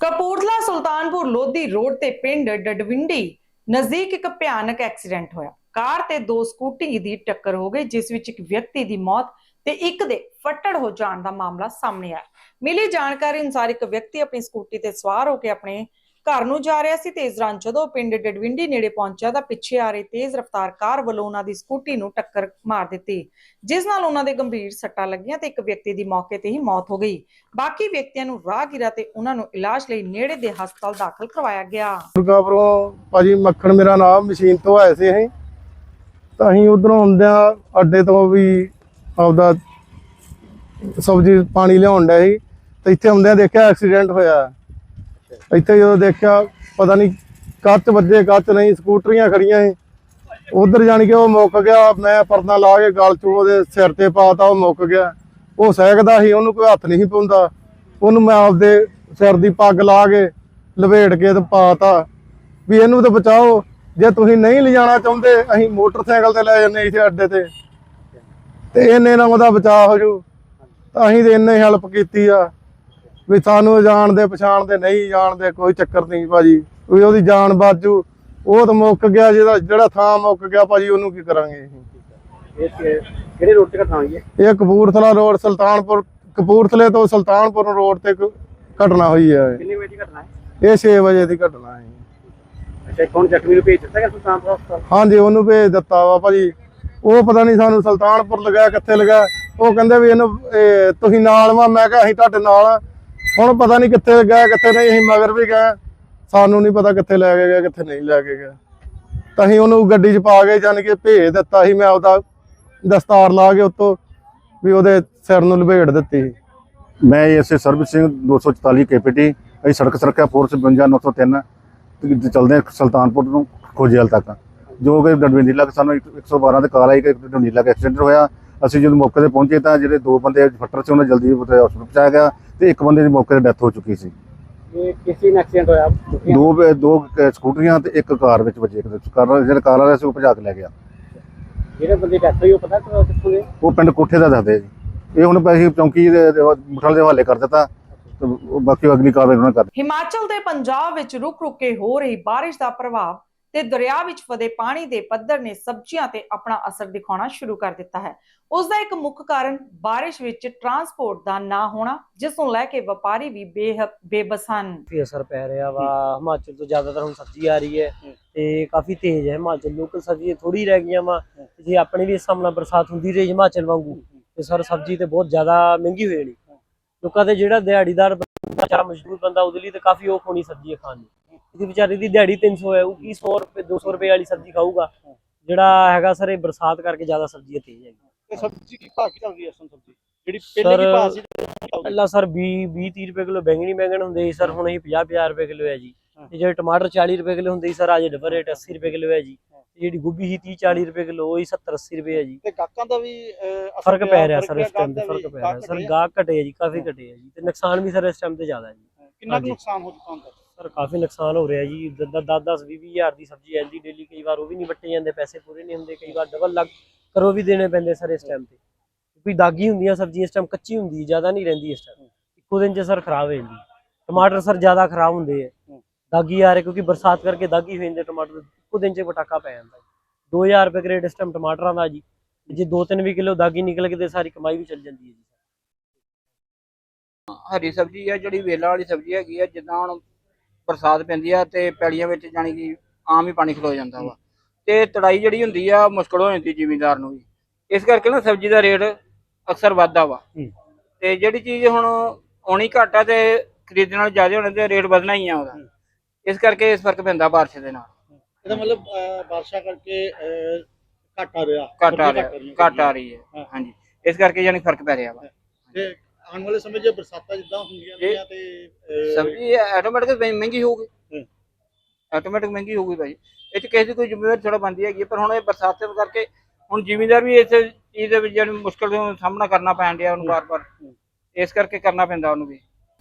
ਕਪੂਰਥਲਾ ਸੁਲਤਾਨਪੁਰ ਲੋਧੀ ਰੋਡ ਤੇ ਪਿੰਡ ਡਡਵਿੰਡੀ ਨਜ਼ਦੀਕ ਇੱਕ ਭਿਆਨਕ ਐਕਸੀਡੈਂਟ ਹੋਇਆ। ਕਾਰ ਤੇ ਦੋ ਸਕੂਟੀ ਦੀ ਟੱਕਰ ਹੋ ਗਈ, ਜਿਸ ਵਿੱਚ ਇੱਕ ਵਿਅਕਤੀ ਦੀ ਮੌਤ ਤੇ ਇੱਕ ਦੇ ਫੱਟੜ ਹੋ ਜਾਣ ਦਾ ਮਾਮਲਾ ਸਾਹਮਣੇ ਆਇਆ। ਮਿਲੀ ਜਾਣਕਾਰੀ ਅਨੁਸਾਰ ਇੱਕ ਵਿਅਕਤੀ ਆਪਣੀ ਸਕੂਟੀ ਤੇ ਸਵਾਰ ਹੋ ਕੇ ਆਪਣੇ ਘਰ ਨੂੰ ਜਾ ਰਿਹਾ ਸੀ ਤੇ ਇਸ ਦੌਰਾਨ ਜਦੋਂ ਪਿੰਡ ਡਡਵਿੰਡੀ ਨੇੜੇ ਪਹੁੰਚਿਆ ਤਾਂ ਪਿੱਛੇ ਆ ਰਹੀ ਤੇਜ਼ ਰਫ਼ਤਾਰ ਕਾਰ ਵੱਲੋਂ ਉਹਨਾਂ ਦੀ ਸਕੂਟੀ ਨੂੰ ਟੱਕਰ ਮਾਰ ਦਿੱਤੀ, ਜਿਸ ਨਾਲ ਉਹਨਾਂ ਦੇ ਗੰਭੀਰ ਸੱਟਾਂ ਲੱਗੀਆਂ ਤੇ ਇੱਕ ਵਿਅਕਤੀ ਦੀ ਮੌਕੇ ਤੇ ਹੀ ਮੌਤ ਹੋ ਗਈ। ਬਾਕੀ ਵਿਅਕਤੀਆਂ ਨੂੰ ਰਾਹਗੀਰਾਂ ਤੇ ਉਹਨਾਂ ਨੂੰ ਇਲਾਜ ਲਈ ਨੇੜੇ ਦੇ ਹਸਪਤਾਲ ਦਾਖਲ ਕਰਵਾਇਆ ਗਿਆ। ਦੁਰਗਾਪੁਰੋਂ ਭਾਜੀ ਮੱਖਣ ਮੇਰਾ ਨਾਮ ਮਸ਼ੀਨ ਤੋਂ ਆਏ ਸੀ ਅਸੀਂ। ਤਾਂ ਅਸੀਂ ਉਧਰੋਂ ਆਉਂਦਿਆਂ ਅੱਡੇ ਤੋਂ ਵੀ ਆਪਦਾ ਸਬਜ਼ੀ ਪਾਣੀ ਲਿਆਉਣ ਡਿਆ ਸੀ। ਤੇ ਇੱਥੇ ਆਉਂਦਿਆਂ ਦੇਖਿਆ ਐਕਸੀਡੈਂਟ ਹੋਇਆ। ਇੱਥੇ ਜਦੋਂ ਦੇਖਿਆ, ਪਤਾ ਨਹੀਂ ਕੱਚ ਵੱਜੇ, ਕੱਚ ਨਹੀਂ, ਸਕੂਟਰੀਆਂ ਖੜੀਆਂ ਸੀ। ਉਧਰ ਜਾਣੀ ਕਿ ਉਹ ਮੁੱਕ ਗਿਆ, ਮੈਂ ਪਰਦਾ ਲਾ ਕੇ ਗਲ ਚ ਉਹਦੇ ਸਿਰ ਤੇ ਪਾਤਾ ਉਹ ਮੁੱਕ ਗਿਆ। ਉਹ ਸਹਿਕਦਾ ਸੀ, ਉਹਨੂੰ ਕੋਈ ਹੱਥ ਨਹੀਂ ਪਾਉਂਦਾ। ਉਹਨੂੰ ਮੈਂ ਆਪਦੇ ਸਿਰ ਦੀ ਪੱਗ ਲਾ ਕੇ ਲਵੇੜ ਕੇ ਤੇ ਪਾਤਾ ਵੀ ਇਹਨੂੰ ਤਾਂ ਬਚਾਓ। ਜੇ ਤੁਸੀਂ ਨਹੀਂ ਲਿਜਾਣਾ ਚਾਹੁੰਦੇ ਅਸੀਂ ਮੋਟਰਸਾਈਕਲ ਤੇ ਲੈ ਜੰਨੇ ਇੱਥੇ ਅੱਡੇ ਤੇ। ਤੇ ਇਹਨੇ ਨਾਲ ਉਹਦਾ ਬਚਾਅ ਹੋ ਜੂ। ਤਾਂ ਅਸੀਂ ਤੇ ਇੰਨੇ ਹੈਲਪ ਕੀਤੀ ਆ। ਵੀ ਸਾਨੂੰ ਜਾਣਦੇ ਪਛਾਣਦੇ ਨਹੀਂ ਜਾਣਦੇ ਕੋਈ ਚੱਕਰ ਨਹੀਂ ਭਾਜੀ। ਵੀ ਉਹਦੀ ਜਾਨ ਬਾਜੂ ਉਹ ਤਾਂ ਮੁੱਕ ਗਿਆ ਜਿਹੜਾ ਜਿਹੜਾ ਥਾਂ ਮੁੱਕ ਗਿਆ ਭਾਜੀ ਉਹਨੂੰ ਕੀ ਕਰਾਂਗੇ ਅਸੀਂ? ਇਹ ਕਿਹੜੇ ਰੋਡ ਤੇ ਹੋਈ ਹੈ? ਇਹ ਕਪੂਰਥਲਾ ਰੋਡ ਸੁਲਤਾਨਪੁਰ ਕਪੂਰਥਲੇ ਤੋਂ ਸੁਲਤਾਨਪੁਰ ਰੋਡ ਤੇ ਘਟਨਾ ਹੋਈ ਹੈ। ਕਿੰਨੇ ਵਜੇ ਦੀ ਘਟਨਾ ਹੈ? ਇਹ 6 ਵਜੇ ਦੀ ਘਟਨਾ ਹੈ। ਅੱਛਾ ਕੌਣ ਜ਼ਖਮੀ ਨੂੰ ਭੇਜ ਦਿੱਤਾ ਗਿਆ ਸੁਲਤਾਨਪੁਰ ਹਸਪਤਾਲ? ਹਾਂਜੀ ਉਹਨੂੰ ਭੇਜ ਦਿੱਤਾ ਵਾ ਭਾਜੀ। ਉਹ ਪਤਾ ਨਹੀਂ ਸਾਨੂੰ ਸੁਲਤਾਨਪੁਰ ਲਗਾਇਆ ਕਿੱਥੇ ਲਗਾਇਆ। ਉਹ ਕਹਿੰਦੇ ਵੀ ਇਹਨੂੰ ਇਹ, ਤੁਸੀਂ ਨਾਲ ਵਾ ਮੈਂ ਕਿਹਾ ਅਸੀਂ ਤੁਹਾਡੇ ਨਾਲ ਹੁਣ ਪਤਾ ਨਹੀਂ ਕਿੱਥੇ ਗਏ ਕਿੱਥੇ ਨਹੀਂ ਅਸੀਂ ਮਗਰ ਵੀ ਗਏ। ਸਾਨੂੰ ਨਹੀਂ ਪਤਾ ਕਿੱਥੇ ਲੈ ਕੇ ਗਏ ਕਿੱਥੇ ਨਹੀਂ ਲੈ ਕੇ ਗਏ। ਤਾਂ ਅਸੀਂ ਉਹਨੂੰ ਗੱਡੀ 'ਚ ਪਾ ਕੇ ਜਾਨ ਕੇ ਭੇਜ ਦਿੱਤਾ ਸੀ ਮੈਂ ਆਪਦਾ ਦਸਤਾਰ ਲਾ ਕੇ ਉੱਤੋਂ ਵੀ ਉਹਦੇ ਸਿਰ ਨੂੰ ਲਪੇਟ ਦਿੱਤੀ ਮੈਂ ਐਸਏ ਸਰਬਜੀਤ ਸਿੰਘ 244 ਕੇਪੀਟੀ ਅਸੀਂ ਸੜਕ ਸੁਰੱਖਿਆ ਫੋਰਸ 52903 ਤੇ ਚੱਲਦੇ ਹਾਂ ਸੁਲਤਾਨਪੁਰ ਨੂੰ ਖੋਜੇਲ ਤੱਕ। ਜੋ ਕਿ ਡੰਡੀਲਾ ਸਾਨੂੰ ਇੱਕ- 112 ਤੇ ਕਾਲ ਆਈ ਕਿ ਡੰਡੀਲਾ ਦਾ ਐਕਸੀਡੈਂਟ ਹੋਇਆ। ਅਸੀਂ ਜਦੋਂ ਮੌਕੇ ਤੇ ਪਹੁੰਚੇ ਤਾਂ ਜਿਹੜੇ ਦੋ ਬੰਦੇ ਫੱਟਰ ਸੀ ਉਹਨਾਂ ਜਲਦੀ ਹਸਪਤਾਲ ਪਹੁੰਚਾਇਆ ਗਿਆ ਤੇ ਇੱਕ ਬੰਦੇ ਦੀ ਮੌਕੇ ਤੇ ਡੈਥ ਹੋ ਚੁੱਕੀ ਸੀ। ਇਹ ਕਿਸੇ ਨਾਲ ਐਕਸੀਡੈਂਟ ਹੋਇਆ? ਦੋ ਦੋ ਸਕੂਟਰੀਆਂ ਤੇ ਇੱਕ ਕਾਰ ਵਿੱਚ ਵੱਜੇ। ਇੱਕ ਕਾਰ ਜਿਹੜਾ ਕਾਰ ਵਾਲਾ ਸੀ ਉਹ ਭਜਾ ਕੇ ਲੈ ਗਿਆ। ਜਿਹੜੇ ਬੰਦੇ ਡੈਥ ਹੋਈ ਉਹ ਪਤਾ ਕਿ- ਕਿੱਥੋਂ ਦੇ? ਉਹ ਪਿੰਡ ਕੋਠੇ ਦਾ ਦੱਸਦੇ ਜੀ। ਇਹ ਹੁਣ ਅਸੀਂ ਚੌਂਕੀ ਦੇ ਦੇ- ਮੁਠਲ ਦੇ ਹਵਾਲੇ ਕਰ ਦਿੱਤਾ। ਬਾਕੀ ਅਗਲੀ ਕਾਰਵਾਈ ਉਹਨਾਂ ਨੇ ਕਰ ਹਿਮਾਚਲ ਤੇ ਪੰਜਾਬ ਵਿੱਚ ਰੁਕ-ਰੁਕ ਕੇ ਹੋ ਰਹੀ ਬਾਰਿਸ਼ ਦਾ ਪ੍ਰਭਾਵ ਤੇ ਦਰਿਆ ਵਿੱਚ ਫਦੇ ਪਾਣੀ ਦੇ ਪੱਧਰ ਨੇ ਸਬਜ਼ੀਆਂ ਤੇ ਆਪਣਾ ਅਸਰ ਦਿਖਾਉਣਾ ਸ਼ੁਰੂ ਕਰ ਦਿੱਤਾ ਹੈ। ਉਸ ਦਾ ਇੱਕ ਮੁੱਖ ਕਾਰਨ ਬਾਰਿਸ਼ ਵਿੱਚ ਟਰਾਂਸਪੋਰਟ ਦਾ ਨਾ ਹੋਣਾ ਜਿਸ ਨੂੰ ਲੈ ਕੇ ਵਪਾਰੀ ਵੀ ਬੇਬਸ ਹਨ। ਕਾਫੀ ਅਸਰ ਪੈ ਰਿਹਾ ਵਾ। ਹਿਮਾਚਲ ਤੋਂ ਜ਼ਿਆਦਾਤਰ ਹੁਣ ਸਬਜ਼ੀ ਆ ਰਹੀ ਹੈ ਤੇ ਕਾਫੀ ਤੇਜ਼ ਹੈ ਹਿਮਾਚਲ। ਲੋਕਲ ਸਬਜ਼ੀ ਥੋੜੀ ਰਹਿ ਗਈਆਂ ਵਾ। ਜੇ ਆਪਣੇ ਵੀ ਇਸ ਸਾਹਮਣਾ ਬਰਸਾਤ ਹੁੰਦੀ ਰਹੀ ਹਿਮਾਚਲ ਵਾਂਗੂ ਤੇ ਸਰ ਸਬਜ਼ੀ ਤੇ ਬਹੁਤ ਜ਼ਿਆਦਾ ਮਹਿੰਗੀ ਹੋ ਜਾਣੀ। ਲੋਕਾਂ ਤੇ ਜਿਹੜਾ ਦਿਹਾੜੀਦਾਰ ਬੰਦਾ ਮਜ਼ਦੂਰ ਬੰਦਾ ਉਹਦੇ ਲਈ ਤੇ ਕਾਫੀ ਔਖ ਹੋਣੀ ਸਬਜ਼ੀ ਖਾਣ ਦੀ ਇਹਦੀ ਵਿਚਾਰੇ ਦੀ ਦਿਹਾੜੀ 300 ਹੈ ਉਹ ਕੀ 100 ਰੁਪਏ 200 ਰੁਪਏ ਵਾਲੀ ਸਬਜ਼ੀ ਖਾਊਗਾ ਜਿਹੜਾ ਹੈਗਾ ਸਰ ਇਹ ਬਰਸਾਤ ਕਰਕੇ ਜ਼ਿਆਦਾ ਸਬਜ਼ੀ ਤੇਜ਼ ਹੈਗੀ ਤੇ ਸਬਜ਼ੀ ਕੀ ਭਾਅ ਕੀ ਚੱਲ ਰਹੀ ਹੈ ਇਸ ਸਮੇਂ ਸਬਜ਼ੀ? ਜਿਹੜੀ ਪਹਿਲੇ ਕੀ ਭਾਅ ਸੀ? ਪਹਿਲਾਂ ਸਰ 20 20 30 ਰੁਪਏ ਕਿਲੋ ਬੈਂਗਣੀ ਬੈਂਗਣ ਹੁੰਦੇ ਸੀ ਸਰ ਹੁਣ ਇਹ 50 50 ਰੁਪਏ ਕਿਲੋ ਹੈ ਜੀ। ਤੇ ਜਿਹੜੇ ਟਮਾਟਰ 40 ਰੁਪਏ ਕਿਲੋ ਹੁੰਦੇ ਸੀ ਸਰ ਅੱਜ ਡਬਲ ਰੇਟ 80 ਰੁਪਏ ਕਿਲੋ ਹੈ ਜੀ। ਜਿਹੜੀ ਗੋਭੀ ਸੀ 30 40 ਰੁਪਏ ਕਿਲੋ ਉਹ ਹੀ 70 80 ਰੁਪਏ ਹੈ ਜੀ। ਤੇ ਗਾਹਕਾਂ ਦਾ ਵੀ ਫ਼ਰਕ ਪੈ ਰਿਹਾ ਸਰ ਇਸ ਟਾਈਮ ਤੇ ਫ਼ਰਕ ਪੈ ਰਿਹਾ ਸਰ ਗਾਹਕ ਘਟੇ ਜੀ ਕਾਫੀ ਘਟੇ ਹੈ ਜੀ ਤੇ ਨੁਕਸਾਨ ਵੀ ਸਰ ਇਸ ਟਾਈਮ ਤੇ ਜ਼ਿਆਦਾ ਹੈ ਜੀ। ਕਿੰਨਾ ਕੁ। ਨੁਕਸਾਨ ਹੋ ਚੁੱਕਾ ਹੁੰਦਾ? ਸਰ ਕਾਫੀ ਨੁਕਸਾਨ ਹੋ ਰਿਹਾ ਜੀ 10 10 20 ਹਜ਼ਾਰ ਦੀ ਸਬਜ਼ੀ ਆਂਦੀ ਡੇਲੀ ਕਈ ਵਾਰ ਉਹ ਵੀ ਨਹੀਂ ਵੱਟੇ ਜਾਂਦੇ ਪੈਸੇ ਪੂਰੇ ਨਹੀਂ ਹੁੰਦੇ ਕਈ ਵਾਰ ਡਬਲ ਲੱਗ ਕਰੋ ਵੀ ਦੇਣੇ ਪੈਂਦੇ ਸਰ ਇਸ ਟਾਈਮ ਤੇ। ਕਿਉਂਕਿ ਦਾਗੀ ਹੁੰਦੀਆਂ ਸਬਜ਼ੀ ਇਸ ਟਾਈਮ ਕੱਚੀ ਹੁੰਦੀ ਜ਼ਿਆਦਾ ਨਹੀਂ ਰਹਿੰਦੀ ਇਸ ਟਾਈਮ ਇੱਕੋ ਦਿਨ 'ਚ ਸਰ ਖਰਾਬ ਹੋ ਜਾਂਦੀ। ਟਮਾਟਰ ਸਰ ਜ਼ਿਆਦਾ ਖਰਾਬ ਹੁੰਦੇ ਆ। ਦਾਗੀ ਆ ਰਹੇ ਕਿਉਂਕਿ ਬਰਸਾਤ ਕਰਕੇ ਦਾਗੀ ਹੋ ਜਾਂਦੇ ਟਮਾਟਰ ਇੱਕੋ ਦਿਨ 'ਚ ਪਟਾਕਾ ਪੈ ਜਾਂਦਾ 2000 ਰੁਪਏ ਕਰੇਟ ਇਸ ਟਾਈਮ ਟਮਾਟਰਾਂ ਦਾ ਜੀ। ਜੇ 2-3 ਵੀ ਕਿਲੋ ਦਾਗੀ ਨਿਕਲ ਕੇ ਤੇ ਸਾਰੀ ਕਮਾਈ ਵੀ ਚੱਲ ਜਾਂਦੀ ਹੈ ਜੀ। ਹਰੀ ਸਬਜ਼ੀ ਆ ਜਿਹੜੀ ਵੇਲਾਂ ਵਾਲੀ ਸਬਜ਼ੀ ਹੈਗੀ ਆ ਜਿੱਦਾਂ ਹੁਣ ਬਰਸਾਤ ਪੈਂਦੀ ਆ ਤੇ ਪੈਲੀਆਂ ਵਿੱਚ ਜਾਣੀ ਕਿ ਆਮ ਹੀ ਪਾਣੀ ਖਲੋ ਜਾਂਦਾ ਵਾ। ਤੇ ਤੜਾਈ ਜਿਹੜੀ ਹੁੰਦੀ ਆ ਮੁਸ਼ਕਲ ਹੋ ਜਾਂਦੀ ਜ਼ਿਮੀਂਦਾਰ ਨੂੰ ਵੀ। ਇਸ ਕਰਕੇ ਨਾ ਸਬਜ਼ੀ ਦਾ ਰੇਟ ਅਕਸਰ ਵੱਧਦਾ ਵਾ। ਤੇ ਜਿਹੜੀ ਚੀਜ਼ ਹੁਣ ਆਉਣੀ ਘੱਟ ਆ ਤੇ ਖਰੀਦਣ ਨਾਲ ਜ਼ਿਆਦਾ ਹੋਣੇ ਤੇ ਰੇਟ ਵਧਣਾ ਹੀ ਆ ਉਹਦਾ। ਇਸ ਕਰਕੇ ਇਸ ਫ਼ਰਕ ਪੈਂਦਾ ਬਾਰਿਸ਼ ਦੇ ਨਾਲ। ਇਹਦਾ ਮਤਲਬ ਅਹ, ਬਾਰਿਸ਼ਾਂ ਕਰਕੇ ਅਹ, ਘੱਟ ਆ ਰਿਹਾ। ਘੱਟ ਆ ਰਿਹਾ ਘੱਟ ਆ ਰਹੀ ਹੈ। ਹਾਂ। ਹਾਂਜੀ। ਇਸ ਕਰਕੇ ਯਾਨੀ ਫ਼ਰਕ ਪੈ ਰਿਹਾ ਵਾ। ਤੇ ਆਉਣ ਵਾਲੇ ਸਮੇਂ 'ਚ ਬਰਸਾਤਾਂ ਜਿੱਦਾਂ ਹੁੰਦੀਆਂ ਇਹ ਤੇ ਅਹ, ਸਬਜ਼ੀ ਆਟੋਮੈਟਿਕ ਮਹਿੰਗੀ ਹੋਊਗੀ। ਹੂੰ। ਆਟੋਮੈਟਿਕ ਮਹਿੰਗੀ ਹੋਊਗੀ ਭਾਈ। ਇਹ ਚ ਕਿਸੇ ਦੀ ਕੋਈ ਜ਼ਿੰਮੇਵਾਰੀ ਥੋੜਾ ਬਣਦੀ ਹੈਗੀ ਹੈ, ਪਰ ਹੁਣ ਇਹ ਬਰਸਾਤ ਦੇ ਕਰਕੇ ਹੁਣ ਜ਼ਿਮੀਂਦਾਰ ਵੀ ਇਸ ਚੀਜ਼ ਦੇ ਵਿੱਚ ਜਿਹੜੀ ਮੁਸ਼ਕਲ ਦਾ ਸਾਹਮਣਾ ਕਰਨਾ ਪੈਣ ਡਿਆ ਉਹਨੂੰ ਵਾਰ-ਵਾਰ। ਇਸ ਕਰਕੇ ਕਰਨਾ ਪੈਂਦਾ ਉਹਨੂੰ ਵੀ।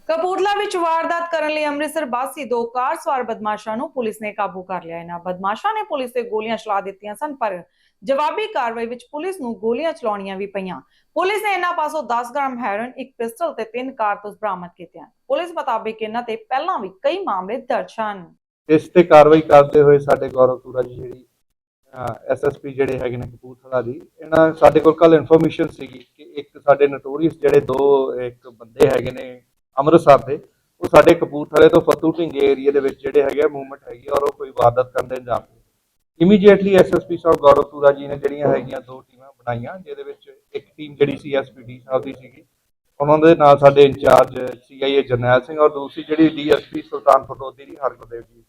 ਕਪੂਰਥਲਾ ਵਿੱਚ ਵਾਰਦਾਤ ਕਰਨ ਲਈ ਅੰਮ੍ਰਿਤਸਰ ਵਾਸੀ ਦੋ ਕਾਰ ਸਵਾਰ ਬਦਮਾਸ਼ਾਂ ਨੂੰ ਪੁਲਿਸ ਨੇ ਕਾਬੂ ਕਰ ਲਿਆ। ਇਹਨਾਂ ਬਦਮਾਸ਼ਾਂ ਨੇ ਪੁਲਿਸ ਤੇ ਗੋਲੀਆਂ ਚਲਾ ਦਿੱਤੀਆਂ ਸਨ, ਪਰ ਜਵਾਬੀ ਕਾਰਵਾਈ ਵਿੱਚ ਪੁਲਿਸ ਨੂੰ ਗੋਲੀਆਂ ਚਲਾਉਣੀਆਂ ਵੀ ਪਈਆਂ। ਪੁਲਿਸ ਨੇ ਇਹਨਾਂ ਪਾਸੋਂ 10 ਗ੍ਰਾਮ ਹੈਰੋਇਨ, ਇੱਕ ਪਿਸਟਲ ਤੇ ਤਿੰਨ ਕਾਰਤੂਸ ਬਰਾਮਦ ਕੀਤੇ ਹਨ। ਪੁਲਿਸ ਮੁਤਾਬਿਕ ਇਹਨਾਂ ਤੇ ਪਹਿਲਾਂ ਵੀ ਕਈ ਮਾਮਲੇ ਦਰਜ ਹਨ। ਇਸ ਤੇ ਕਾਰਵਾਈ ਕਰਦੇ ਹੋਏ ਸਾਡੇ ਗੌਰਵ ਸੂਰਾ ਜੀ ਜਿਹੜੀ ਐਸਐਸਪੀ ਜਿਹੜੇ ਹੈਗੇ ਨੇ ਕਪੂਰਥਲਾ ਦੀ ਇਹਨਾਂ ਸਾਡੇ ਕੋਲ ਕੱਲ ਇਨਫੋਰਮੇਸ਼ਨ ਸੀਗੀ ਕਿ ਇੱਕ ਸਾਡੇ ਨੋਟੋਰੀਅਸ ਜਿਹੜੇ ਦੋ, ਇੱਕ ਬੰਦੇ ਹੈਗੇ ਨੇ ਅੰਮ੍ਰਿਤਸਰ ਦੇ, ਉਹ ਸਾਡੇ ਕਪੂਰਥਲੇ ਤੋਂ ਫਤੂ ਢਿੰਗੇ ਏਰੀਆ ਦੇ ਵਿੱਚ ਜਿਹੜੇ ਹੈਗੇ ਮੂਵਮੈਂਟ ਹੈਗੀ ਔਰ ਉਹ ਕੋਈ ਵਾਰਦਾਤ ਕਰਨ ਦੇ ਅੰਜਾਮ ਇਮੀਡੀਏਟਲੀ ਐਸਐਸਪੀ ਸਾਹਿਬ ਗੌਰਵ ਸੂਰਾ ਜੀ ਨੇ ਜਿਹੜੀਆਂ ਹੈਗੀਆਂ ਦੋ ਟੀਮਾਂ ਬਣਾਈਆਂ, ਜਿਹਦੇ ਵਿੱਚ ਇੱਕ ਟੀਮ ਜਿਹੜੀ ਸੀ ਐਸਪੀਡੀ ਸਾਹਿਬ ਦੀ ਸੀਗੀ। ਉਹਨਾਂ ਦੇ ਨਾਲ ਸਾਡੇ ਇੰਚਾਰਜ ਸੀਆਈਏ ਜਰਨੈਲ ਸਿੰਘ ਔਰ ਦੂਸਰੀ ਜਿਹੜੀ ਡੀਐਸਪੀ ਸੁਲਤਾਨ ਫਟੋਦੀ ਦੀ ਹਰਗੁਰਦੇਵ ਜੀ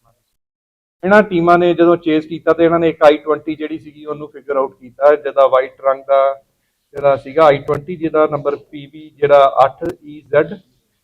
ਇਹਨਾਂ ਟੀਮਾਂ ਨੇ ਜਦੋਂ ਚੇਸ ਕੀਤਾ ਤੇ ਇਹਨਾਂ ਨੇ ਇੱਕ i20 ਜਿਹੜੀ ਸੀਗੀ ਉਹਨੂੰ ਫਿਗਰ ਆਊਟ ਕੀਤਾ, ਜਿਹਦਾ ਵਾਈਟ ਰੰਗ ਦਾ ਜਿਹੜਾ ਸੀਗਾ i20 ਜਿਹਦਾ ਨੰਬਰ PB ਜਿਹੜਾ 8EZ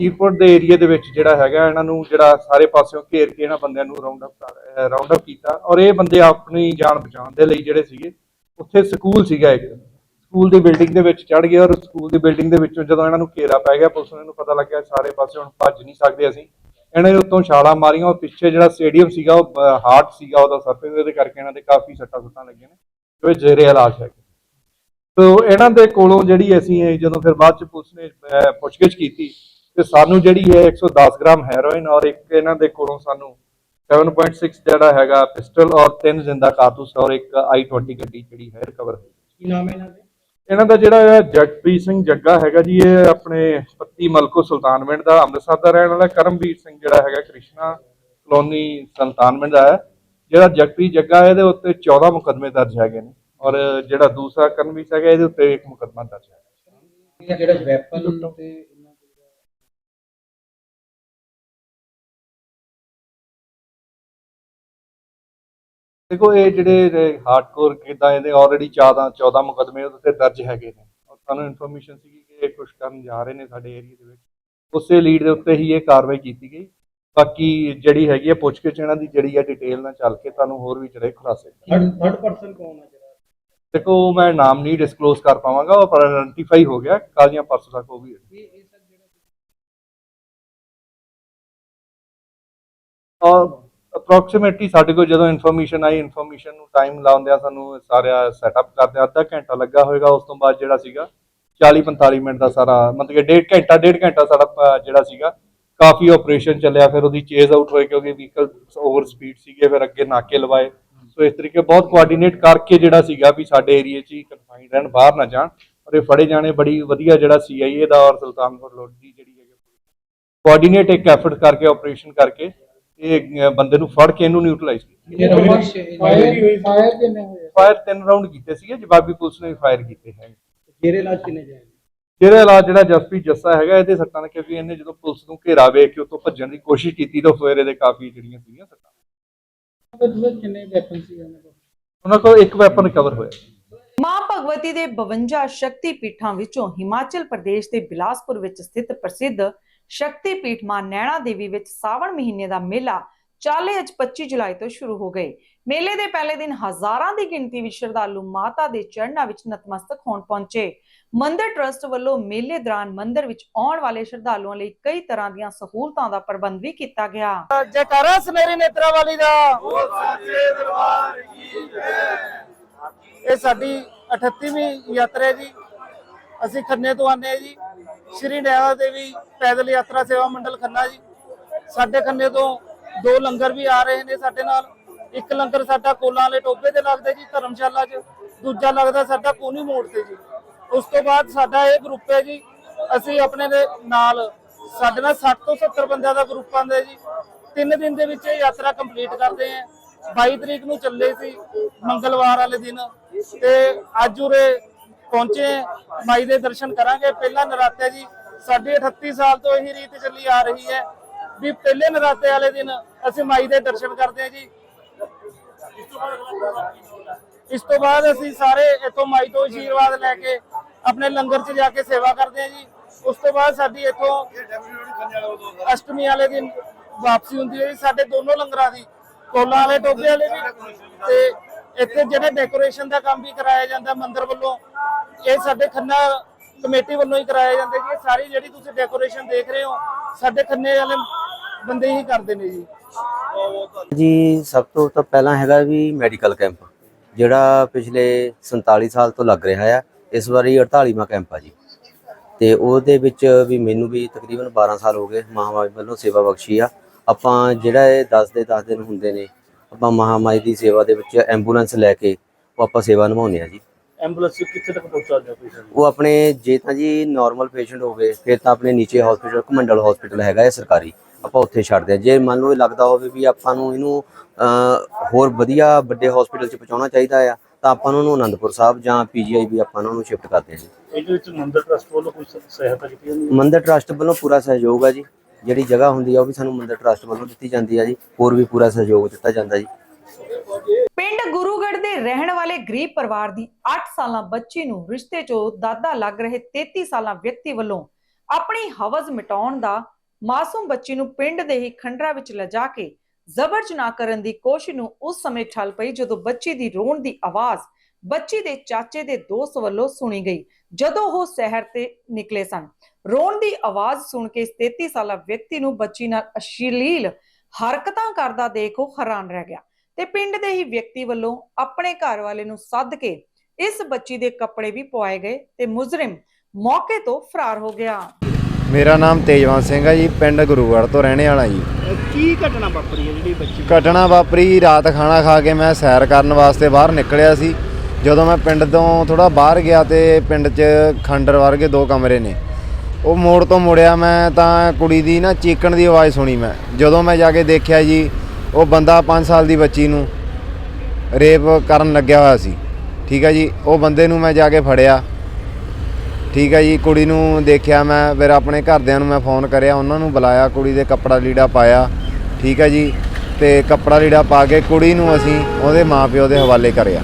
ਏਅਰਪੋਰਟ ਦੇ ਏਰੀਆ ਦੇ ਵਿੱਚ ਜਿਹੜਾ ਹੈਗਾ, ਇਹਨਾਂ ਨੂੰ ਜਿਹੜਾ ਸਾਰੇ ਪਾਸਿਓਂ ਘੇਰ ਕੇ ਇਹਨਾਂ ਬੰਦਿਆਂ ਨੂੰ ਰਾਉਂਡ ਅਪ ਰਾਉਂਡ ਅਪ ਕੀਤਾ ਔਰ ਇਹ ਬੰਦੇ ਆਪਣੀ ਜਾਨ ਬਚਾਉਣ ਦੇ ਲਈ ਜਿਹੜੇ ਸੀਗੇ, ਉੱਥੇ ਸਕੂਲ ਸੀਗਾ ਇੱਕ। ਸਕੂਲ ਦੀ ਬਿਲਡਿੰਗ ਦੇ ਵਿੱਚ ਚੜ ਗਏ ਔਰ ਸਕੂਲ ਦੀ ਬਿਲਡਿੰਗ ਦੇ ਵਿੱਚੋਂ ਜਦੋਂ ਇਹਨਾਂ ਨੂੰ ਘੇਰਾ ਪੈ ਗਿਆ, ਪੁਲਿਸ ਨੂੰ ਪਤਾ ਲੱਗਿਆ ਸਾਰੇ ਪਾਸੇ ਹੁਣ ਭੱਜ ਨਹੀਂ ਸਕਦੇ ਅਸੀਂ। ਇਹਨਾਂ ਨੇ ਉੱਤੋਂ ਛਾਲਾਂ ਮਾਰੀਆਂ ਔਰ ਪਿੱਛੇ ਜਿਹੜਾ ਸਟੇਡੀਅਮ ਸੀਗਾ, ਉਹ ਹਾਰਟ ਸੀਗਾ ਉਹਦਾ ਸਰਫੇਸ ਉਹਦੇ ਕਰਕੇ ਇਹਨਾਂ ਦੇ ਕਾਫੀ ਸੱਟਾਂ ਸੁੱਟਾਂ ਲੱਗੀਆਂ ਨੇ, ਜੋ ਜੇਰੇ ਇਲਾਜ ਹੈ ਤੋ ਇਹਨਾਂ ਦੇ ਕੋਲੋਂ ਜਿਹੜੀ ਅਸੀਂ ਜਦੋਂ ਫਿਰ ਬਾਅਦ ਚ ਪੁਲਿਸ ਨੇ ਪੁੱਛਗਿੱਛ ਕੀਤੀ ਤੇ ਸਾਨੂੰ ਜਿਹੜੀ ਹੈ 110 ਗ੍ਰਾਮ ਹੈਰੋਇਨ ਔਰ ਇੱਕ ਇਹਨਾਂ ਦੇ ਕੋਲੋਂ ਸਾਨੂੰ 7.6 ਜਿਹੜਾ ਹੈਗਾ ਪਿਸਟਲ ਔਰ ਤਿੰਨ ਜ਼ਿੰਦਾ ਕਾਰਤੂਸ ਔਰ ਇੱਕ i20 ਗੱਡੀ ਜਿਹੜੀ ਹੈ ਰਿਕਵਰ ਹੋਈ। ਕੀ ਨਾਮ ਹੈ ਇਹਨਾਂ ਦੇ? ਇਹਨਾਂ ਦਾ ਜਿਹੜਾ ਜਗਪ੍ਰੀਤ ਸਿੰਘ ਜੱਗਾ ਹੈਗਾ ਜੀ ਇਹ ਆਪਣੇ ਪੱਤੀ ਮਲਕੋ ਸੁਲਤਾਨਵਿੰਡ ਦਾ ਅੰਮ੍ਰਿਤਸਰ ਦਾ ਰਹਿਣ ਵਾਲਾ ਕਰਮਵੀਰ ਸਿੰਘ ਜਿਹੜਾ ਹੈਗਾ ਕ੍ਰਿਸ਼ਨਾ ਕਲੋਨੀ ਸੁਲਤਾਨਵਿੰਡ ਦਾ ਹੈ। ਜਿਹੜਾ ਜਗਪ੍ਰੀਤ ਜੱਗਾ ਇਹਦੇ ਉੱਤੇ 14 ਮੁਕੱਦਮੇ ਦਰਜ ਹੈਗੇ ਨੇ ਔਰ ਜਿਹੜਾ ਦੂਸਰਾ ਕਰਮਵੀਰ ਸਿੰਘ ਹੈ ਇਹਦੇ ਉੱਤੇ ਇੱਕ ਮੁਕੱਦਮਾ ਦਰਜ ਹੈ। ਜਿਹੜਾ ਵੈਪਨ ਤੇ ਦੇਖੋ ਇਹ ਜਿਹੜੇ ਹਾਰਡਕੋਰ ਕਿਦਾਂ ਇਹਦੇ ਆਲਰੇਡੀ 14 14 ਮੁਕੱਦਮੇ ਉਹਦੇ ਤੇ ਦਰਜ ਹੈਗੇ ਨੇ। ਔਰ ਸਾਨੂੰ ਇਨਫੋਰਮੇਸ਼ਨ ਸੀਗੀ ਕਿ ਇਹ ਕੁਝ ਕਰਨ ਜਾ ਰਹੇ ਨੇ ਸਾਡੇ ਏਰੀਆ ਦੇ ਵਿੱਚ। ਉਸੇ ਲੀਡ ਦੇ ਉੱਤੇ ਹੀ ਇਹ ਕਾਰਵਾਈ ਕੀਤੀ ਗਈ। ਬਾਕੀ ਜਿਹੜੀ ਹੈਗੀ ਹੈ ਪੁੱਛਗਿੱਛ ਇਹਨਾਂ ਦੀ ਜਿਹੜੀ ਹੈ ਡਿਟੇਲ ਨਾਲ ਚੱਲ ਕੇ ਤੁਹਾਨੂੰ ਹੋਰ ਵੀ ਜਿਹੜੇ ਖੁਲਾਸੇ ਥਰਡ ਪਰਸਨ ਕੌਣ ਹੈ ਜਿਹੜਾ? ਦੇਖੋ ਮੈਂ ਨਾਮ ਨਹੀਂ ਡਿਸਕਲੋਜ਼ ਕਰ ਪਾਵਾਂਗਾ ਉਹ ਪਰ ਆਇਡੈਂਟੀਫਾਈ ਹੋ ਗਿਆ ਕੱਲ੍ਹ ਜਾਂ ਪਰਸੋਂ ਤੱਕ ਉਹ ਵੀ ਇਹ ਇਹ ਸਰ ਜਿਹੜਾ ਔਰ ਅਪਰੋਕਸੀਮੇਟਲੀ ਸਾਡੇ ਕੋਲ ਜਦੋਂ ਇਨਫੋਰਮੇਸ਼ਨ ਆਈ ਇਨਫੋਰਮੇਸ਼ਨ ਨੂੰ ਟਾਈਮ ਲਾਉਂਦਿਆਂ ਸਾਨੂੰ ਸਾਰਾ ਸੈਟਅਪ ਕਰਦੇ ਅੱਧਾ ਘੰਟਾ ਲੱਗਾ ਹੋਏਗਾ, ਉਸ ਤੋਂ ਬਾਅਦ ਜਿਹੜਾ ਸੀਗਾ 40 45 ਮਿੰਟ ਦਾ ਸਾਰਾ ਮਤਲਬ ਕਿ ਡੇਢ ਘੰਟਾ ਡੇਢ ਘੰਟਾ ਸਾਡਾ ਜਿਹੜਾ ਸੀਗਾ, ਕਾਫੀ ਆਪਰੇਸ਼ਨ ਚੱਲਿਆ, ਫਿਰ ਉਹਦੀ ਚੇਜ਼ ਆਊਟ ਹੋਏ ਕਿਉਂਕਿ ਵਹੀਕਲ ਓਵਰ ਸਪੀਡ ਸੀਗੇ, ਫਿਰ ਅੱਗੇ ਨਾਕੇ ਲਵਾਏ। ਸੋ ਇਸ ਤਰੀਕੇ ਬਹੁਤ ਕੋਆਰਡੀਨੇਟ ਕਰਕੇ ਜਿਹੜਾ ਸੀਗਾ ਵੀ ਸਾਡੇ ਏਰੀਆ 'ਚ ਹੀ ਕਨਫਾਈਨ ਰਹਿਣ, ਬਾਹਰ ਨਾ ਜਾਣ, ਔਰ ਇਹ ਫੜੇ ਜਾਣੇ ਬੜੀ ਵਧੀਆ ਜਿਹੜਾ ਸੀਆਈਏ ਦਾ ਔਰ ਸੁਲਤਾਨਪੁਰ ਲੋਧੀ ਜਿਹੜੀ ਹੈਗੀ ਕੋਆਰਡੀਨੇਟ ਇੱਕ ਐਫਰਟ ਕਰਕੇ ਆਪਰੇਸ਼ਨ ਕਰਕੇ ਇਹ ਬੰਦੇ ਨੂੰ ਫੜ ਕੇ ਇਹਨੂੰ ਨਿਊਟਰਲਾਈਜ਼ ਕੀਤਾ। ਫਾਇਰ ਫਾਇਰ ਕਿੰਨੇ ਹੋਏ ਫਾਇਰ ਤਿੰਨ ਰਾਉਂਡ ਕੀਤੇ ਸੀਗੇ ਜਵਾਬੀ ਪੁਲਿਸ ਨੇ ਫਾਇਰ ਕੀਤੇ ਹੈ ਜੇਰੇ ਇਲਾਜ ਕਿੰਨੇ ਜਾਏ? ਜਿਹਦੇ ਇਲਾਜ ਜਿਹੜਾ ਜਸਪ੍ਰੀਤ ਜੱਸਾ ਹੈਗਾ ਇਹਦੇ ਸੱਟਾਂ ਨੇ ਕਿਉਂਕਿ ਇਹਨੇ ਜਦੋਂ ਪੁਲਿਸ ਨੂੰ ਘੇਰਾ ਵੇਖ ਕੇ ਉਤੋਂ ਭੱਜਣ ਦੀ ਕੋਸ਼ਿਸ਼ ਕੀਤੀ ਤਾਂ ਫਿਰ ਇਹਦੇ ਕਾਫੀ ਜਿਹੜੀਆਂ ਸੀਗੀਆਂ ਸੱਟਾਂ। ਕਿੰਨੇ ਵੈਪਨ ਸੀ ਉਹਨਾਂ ਕੋਲ? ਉਹਨਾਂ ਕੋਲ ਇੱਕ ਵੈਪਨ ਰਿਕਵਰ ਹੋਇਆ। ਮਾਂ ਭਗਵਤੀ ਦੇ 52 ਸ਼ਕਤੀ ਪੀਠਾਂ ਵਿੱਚੋਂ ਹਿਮਾਚਲ ਪ੍ਰਦੇਸ਼ ਦੇ ਬਿਲਾਸਪੁਰ ਵਿੱਚ ਸਥਿਤ ਪ੍ਰਸਿੱਧ ਸ਼ਕਤੀ ਪੀਠ ਮਾਂ ਨੈਣਾ ਦੇਵੀ ਵਿੱਚ ਸਾਵਣ ਮਹੀਨੇ ਦਾ ਮੇਲਾ ਚਾਲੇ ਅੱਜ 25 ਜੁਲਾਈ ਤੋਂ ਸ਼ੁਰੂ ਹੋ ਗਏ। ਮੇਲੇ ਦੇ ਪਹਿਲੇ ਦਿਨ ਹਜ਼ਾਰਾਂ ਦੀ ਗਿਣਤੀ ਵਿੱਚ ਸ਼ਰਧਾਲੂ ਮਾਤਾ ਦੇ ਚਰਨਾਂ ਵਿੱਚ ਨਤਮਸਤਕ ਹੋਣ ਪਹੁੰਚੇ। ਮੰਦਿਰ ਟਰਸਟ ਵੱਲੋਂ ਮੇਲੇ ਦੌਰਾਨ ਮੰਦਿਰ ਵਿੱਚ ਆਉਣ ਵਾਲੇ ਸ਼ਰਧਾਲੂਆਂ ਲਈ ਕਈ ਤਰ੍ਹਾਂ ਦੀਆਂ ਸਹੂਲਤਾਂ ਦਾ ਪ੍ਰਬੰਧ ਵੀ ਕੀਤਾ ਗਿਆ। ਜੈਕਾਰਾ ਸਮੇਰੀ ਨੇਤਰਾ ਵਾਲੀ ਦਾ। ਇਹ ਸਾਡੀ 38ਵੀਂ ਯਾਤਰਾ ਜੀ। ਅਸੀਂ ਖੰਨੇ ਤੋਂ ਆਨੇ ਜੀ। ਸ਼੍ਰੀ ਨੈਣਾ ਦੇਵੀ ਪੈਦਲ ਯਾਤਰਾ ਸੇਵਾ ਮੰਡਲ ਖੰਨਾ ਜੀ। ਸਾਡੇ ਖੰਨੇ ਤੋਂ ਦੋ ਲੰਗਰ ਵੀ ਆ ਰਹੇ ਨੇ ਸਾਡੇ ਨਾਲ। ਇੱਕ ਲੰਗਰ ਸਾਡਾ ਕੋਲਾਂ ਵਾਲੇ ਟੋਬੇ ਤੇ ਲੱਗਦਾ ਜੀ, ਧਰਮਸ਼ਾਲਾ 'ਚ। ਦੂਜਾ ਲੱਗਦਾ ਸਾਡਾ ਪੂਨੀ ਮੋੜ ਤੇ ਜੀ। ਉਸ ਤੋਂ ਬਾਅਦ ਸਾਡਾ ਇਹ ਗਰੁੱਪ ਹੈ ਜੀ, ਅਸੀਂ ਆਪਣੇ ਦੇ ਨਾਲ ਸਾਡੇ ਨਾਲ 60 ਤੋਂ 70 ਬੰਦਿਆਂ ਦਾ ਗਰੁੱਪ ਆਂਦਾ ਜੀ। ਤਿੰਨ ਦਿਨ ਦੇ ਵਿੱਚ ਇਹ ਯਾਤਰਾ ਕੰਪਲੀਟ ਕਰਦੇ ਆਂ 22 ਤਰੀਕ ਨੂੰ ਚੱਲੇ ਸੀ, ਮੰਗਲਵਾਰ ਵਾਲੇ ਦਿਨ। ਤੇ ਅੱਜ ਉਰੇ ਪਹੁੰਚੇ, ਮਾਈ ਦੇ ਦਰਸ਼ਨ ਕਰਾਂਗੇ। ਪਹਿਲਾ ਨਰਾਤੇ ਜੀ ਸਾਡੇ 38 ਸਾਲ ਤੋਂ ਇਹੀ ਰੀਤ ਚੱਲੀ ਆ ਰਹੀ ਹੈ ਵੀ ਪਹਿਲੇ ਨਰਾਤੇ ਵਾਲੇ ਦਿਨ ਅਸੀਂ ਮਾਈ ਦੇ ਦਰਸ਼ਨ ਕਰਦੇ ਹਾਂ ਜੀ। ਇਸ ਤੋਂ ਬਾਅਦ ਅਸੀਂ ਸਾਰੇ ਇੱਥੋਂ ਮਾਈ ਤੋਂ ਆਸ਼ੀਰਵਾਦ ਲੈ ਕੇ ਆਪਣੇ ਲੰਗਰ 'ਚ ਜਾ ਕੇ ਸੇਵਾ ਕਰਦੇ ਹਾਂ ਜੀ। ਉਸ ਤੋਂ ਬਾਅਦ ਸਾਡੀ ਇਥੋਂ ਅਸ਼ਟਮੀ ਵਾਲੇ ਦਿਨ ਵਾਪਸੀ ਹੁੰਦੀ ਹੈ ਜੀ। ਸਾਡੇ ਦੋਨੋਂ ਲੰਗਰਾਂ ਦੀ, ਕੋਲਾਂ ਵਾਲੇ ਟੋਬੇ ਵਾਲੇ ਵੀ ਤੇ ਇੱਥੇ ਜਿਹੜੇ ਡੈਕੋਰੇਸ਼ਨ ਦਾ ਕੰਮ ਵੀ ਕਰਾਇਆ ਜਾਂਦਾ ਮੰਦਿਰ ਵੱਲੋਂ ਇਹ ਸਾਡੇ ਖੰਨਾ ਕਮੇਟੀ ਵੱਲੋਂ ਹੀ ਕਰਾਇਆ ਜਾਂਦਾ ਜੀ। ਇਹ ਸਾਰੀ ਜਿਹੜੀ ਤੁਸੀਂ ਡੈਕੋਰੇਸ਼ਨ ਦੇਖ ਰਹੇ ਹੋ, ਸਾਡੇ ਖੰਨੇ ਵਾਲੇ ਬੰਦੇ ਹੀ ਕਰਦੇ ਨੇ ਜੀ। ਜੀ, ਸਭ ਤੋਂ ਤਾਂ ਪਹਿਲਾਂ ਹੈਗਾ ਵੀ ਮੈਡੀਕਲ ਕੈਂਪ ਜਿਹੜਾ ਪਿਛਲੇ 47 ਸਾਲ ਤੋਂ ਲੱਗ ਰਿਹਾ ਆ। ਇਸ ਵਾਰੀ 48ਵਾਂ ਕੈਂਪ ਆ ਜੀ। ਤੇ ਉਹਦੇ ਵਿੱਚ ਵੀ ਮੈਨੂੰ ਵੀ ਤਕਰੀਬਨ 12 ਸਾਲ ਹੋ ਗਏ ਮਹਾਮਾਈ ਵੱਲੋਂ ਸੇਵਾ ਬਖਸ਼ੀ ਆ। ਆਪਾਂ ਜਿਹੜਾ ਇਹ 10 ਦੇ 10 ਦਿਨ ਹੁੰਦੇ ਨੇ, ਆਪਾਂ ਮਹਾਮਾਈ ਦੀ ਸੇਵਾ ਦੇ ਵਿੱਚ ਐਂਬੂਲੈਂਸ ਲੈ ਕੇ ਉਹ ਆਪਾਂ ਸੇਵਾ ਨਿਭਾਉਂਦੇ ਆ ਜੀ। ਐਂਬੂਲੈਂਸ ਕਿੱਥੇ ਤੱਕ ਪਹੁੰਚਾਉਂਦੇ ਹੋ ਤੁਸੀਂ ਉਹ ਆਪਣੇ ਜੇ ਤਾਂ ਜੀ ਨਾਰਮਲ ਪੇਸ਼ੈਂਟ ਹੋਵੇ ਫਿਰ ਤਾਂ ਆਪਣੇ ਨੀਚੇ ਹਸਪੀਟਲ ਕਮੰਡਲ ਹਸਪੀਟਲ ਹੈਗਾ ਹੈ ਸਰਕਾਰੀ। ਆਪਾਂ ਉੱਥੇ ਛੱਡਦੇ ਆ ਜੇ ਮੰਨ ਲਓ ਇਹ ਲੱਗਦਾ ਹੋਵੇ ਵੀ ਆਪਾਂ ਨੂੰ ਇਹਨੂੰ ਹੋਰ ਵਧੀਆ ਵੱਡੇ ਹਸਪੀਟਲ 'ਚ ਪਹੁੰਚਾਉਣਾ ਚਾਹੀਦਾ ਆ ਤਾਂ ਆਪਾਂ ਨੂੰ ਉਹਨੂੰ ਅਨੰਦਪੁਰ ਸਾਹਿਬ ਜਾਂ ਪੀਜੀਆਈ ਵੀ ਆਪਾਂ ਉਹਨਾਂ ਨੂੰ ਸ਼ਿਫਟ ਕਰਦੇ ਹਾਂ ਜੀ ਇਹਦੇ ਵਿੱਚ ਮੰਦਰ ਟਰਸਟ ਵੱਲੋਂ ਕੋਈ ਸਹਾਇਤਾ ਕੀਤੀ ਜਾਂਦੀ ਮੰਦਰ ਟਰਸਟ ਵੱਲੋਂ ਪੂਰਾ ਸਹਿਯੋਗ ਆ ਜੀ। ਜਿਹੜੀ ਜਗ੍ਹਾ ਹੁੰਦੀ ਆ ਉਹ ਵੀ ਸਾਨੂੰ ਮੰਦਰ ਟਰਸਟ ਵੱਲੋਂ ਦਿੱਤੀ ਜਾਂਦੀ ਆ ਜੀ। ਹੋਰ ਵੀ ਪੂਰਾ ਸਹਿਯੋਗ ਦਿੱਤਾ ਜਾਂਦਾ ਜੀ। ਪਿੰਡ ਗੁਰੂਗੜ੍ਹ ਦੇ ਰਹਿਣ ਵਾਲੇ ਗਰੀਬ ਪਰਿਵਾਰ ਦੀ 8 ਸਾਲਾਂ ਬੱਚੀ ਨੂੰ ਰਿਸ਼ਤੇ 'ਚੋਂ ਦਾਦਾ ਲੱਗ ਰਹੇ 33 ਸਾਲਾਂ ਵਿਅਕਤੀ ਵੱਲੋਂ ਆਪਣੀ ਹਵਜ਼ ਮਿਟਾਉਣ ਦਾ ਮਾਸੂਮ ਬੱਚੀ ਨੂੰ ਪਿੰਡ ਦੇ ਹੀ ਖੰਡਰਾ ਵਿੱਚ ਲਿਜਾ ਕੇ ਜ਼ਬਰ ਜਨਾਹ ਕਰਨ ਦੀ ਕੋਸ਼ਿਸ਼ ਨੂੰ ਉਸ ਸਮੇਂ ਠੱਲ ਪਈ ਜਦੋਂ ਬੱਚੀ ਦੀ ਰੋਣ ਦੀ ਆਵਾਜ਼ ਬੱਚੀ ਦੇ ਚਾਚੇ ਦੇ ਦੋਸਤ ਵੱਲੋਂ ਸੁਣੀ ਗਈ, ਜਦੋਂ ਉਹ ਸ਼ਹਿਰ ਤੇ ਨਿਕਲੇ ਸਨ। ਰੋਣ ਦੀ ਆਵਾਜ਼ ਸੁਣ ਕੇ ਇਸ 33 ਸਾਲਾ ਵਿਅਕਤੀ ਨੂੰ ਬੱਚੀ ਨਾਲ ਅਸ਼ਲੀਲ ਹਰਕਤਾਂ ਕਰਦਾ ਦੇਖ ਉਹ ਹੈਰਾਨ ਰਹਿ ਗਿਆ। ਤੇ ਪਿੰਡ ਦੇ ਹੀ ਵਿਅਕਤੀ ਵੱਲੋਂ ਆਪਣੇ ਘਰ ਵਾਲੇ ਨੂੰ ਸੱਦ ਕੇ ਇਸ ਬੱਚੀ ਦੇ ਕੱਪੜੇ ਵੀ ਪਵਾਏ ਗਏ ਤੇ ਮੁਜਰਮ ਮੌਕੇ ਤੋਂ ਫਰਾਰ ਹੋ ਗਿਆ। ਮੇਰਾ ਨਾਮ ਤੇਜਵੰਤ ਸਿੰਘ ਹੈ ਜੀ ਪਿੰਡ ਗੁਰੂਗੜ੍ਹ ਤੋਂ ਰਹਿਣੇ ਵਾਲਾ ਜੀ। ਕੀ ਘਟਨਾ ਵਾਪਰੀ ਹੈ ਜਿਹੜੀ ਬੱਚੀ ਘਟਨਾ ਵਾਪਰੀ ਰਾਤ ਖਾਣਾ ਖਾ ਕੇ ਮੈਂ ਸੈਰ ਕਰਨ ਵਾਸਤੇ ਬਾਹਰ ਨਿਕਲਿਆ ਸੀ। ਜਦੋਂ ਮੈਂ ਪਿੰਡ ਤੋਂ ਥੋੜਾ ਬਾਹਰ ਗਿਆ ਤੇ ਪਿੰਡ 'ਚ ਖੰਡਰ ਵਰਗੇ ਦੋ ਕਮਰੇ ਨੇ। ਉਹ ਮੋੜ ਤੋਂ ਮੁੜਿਆ ਮੈਂ ਤਾਂ ਕੁੜੀ ਦੀ ਨਾ ਚੀਕਣ ਦੀ ਆਵਾਜ਼ ਸੁਣੀ ਮੈਂ। ਜਦੋਂ ਮੈਂ ਜਾ ਕੇ ਦੇਖਿਆ ਜੀ ਉਹ ਬੰਦਾ 5 ਸਾਲ ਦੀ ਬੱਚੀ ਨੂੰ ਰੇਪ ਕਰਨ ਲੱਗਿਆ ਹੋਇਆ ਸੀ। ਠੀਕ ਹੈ ਜੀ? ਉਹ ਬੰਦੇ ਨੂੰ ਮੈਂ ਜਾ ਕੇ ਫੜਿਆ। ਠੀਕ ਹੈ ਜੀ? ਕੁੜੀ ਨੂੰ ਦੇਖਿਆ ਮੈਂ ਫਿਰ ਆਪਣੇ ਘਰਦਿਆਂ ਨੂੰ ਮੈਂ ਫੋਨ ਕਰਿਆ। ਉਹਨਾਂ ਨੂੰ ਬੁਲਾਇਆ ਕੁੜੀ ਦੇ ਕੱਪੜਾ ਲੀੜਾ ਪਾਇਆ। ਠੀਕ ਹੈ ਜੀ? ਤੇ ਕੱਪੜਾ ਲੀੜਾ ਪਾ ਕੇ ਕੁੜੀ ਨੂੰ ਅਸੀਂ ਉਹਦੇ ਮਾਪਿਓ ਦੇ ਹਵਾਲੇ ਕਰਿਆ।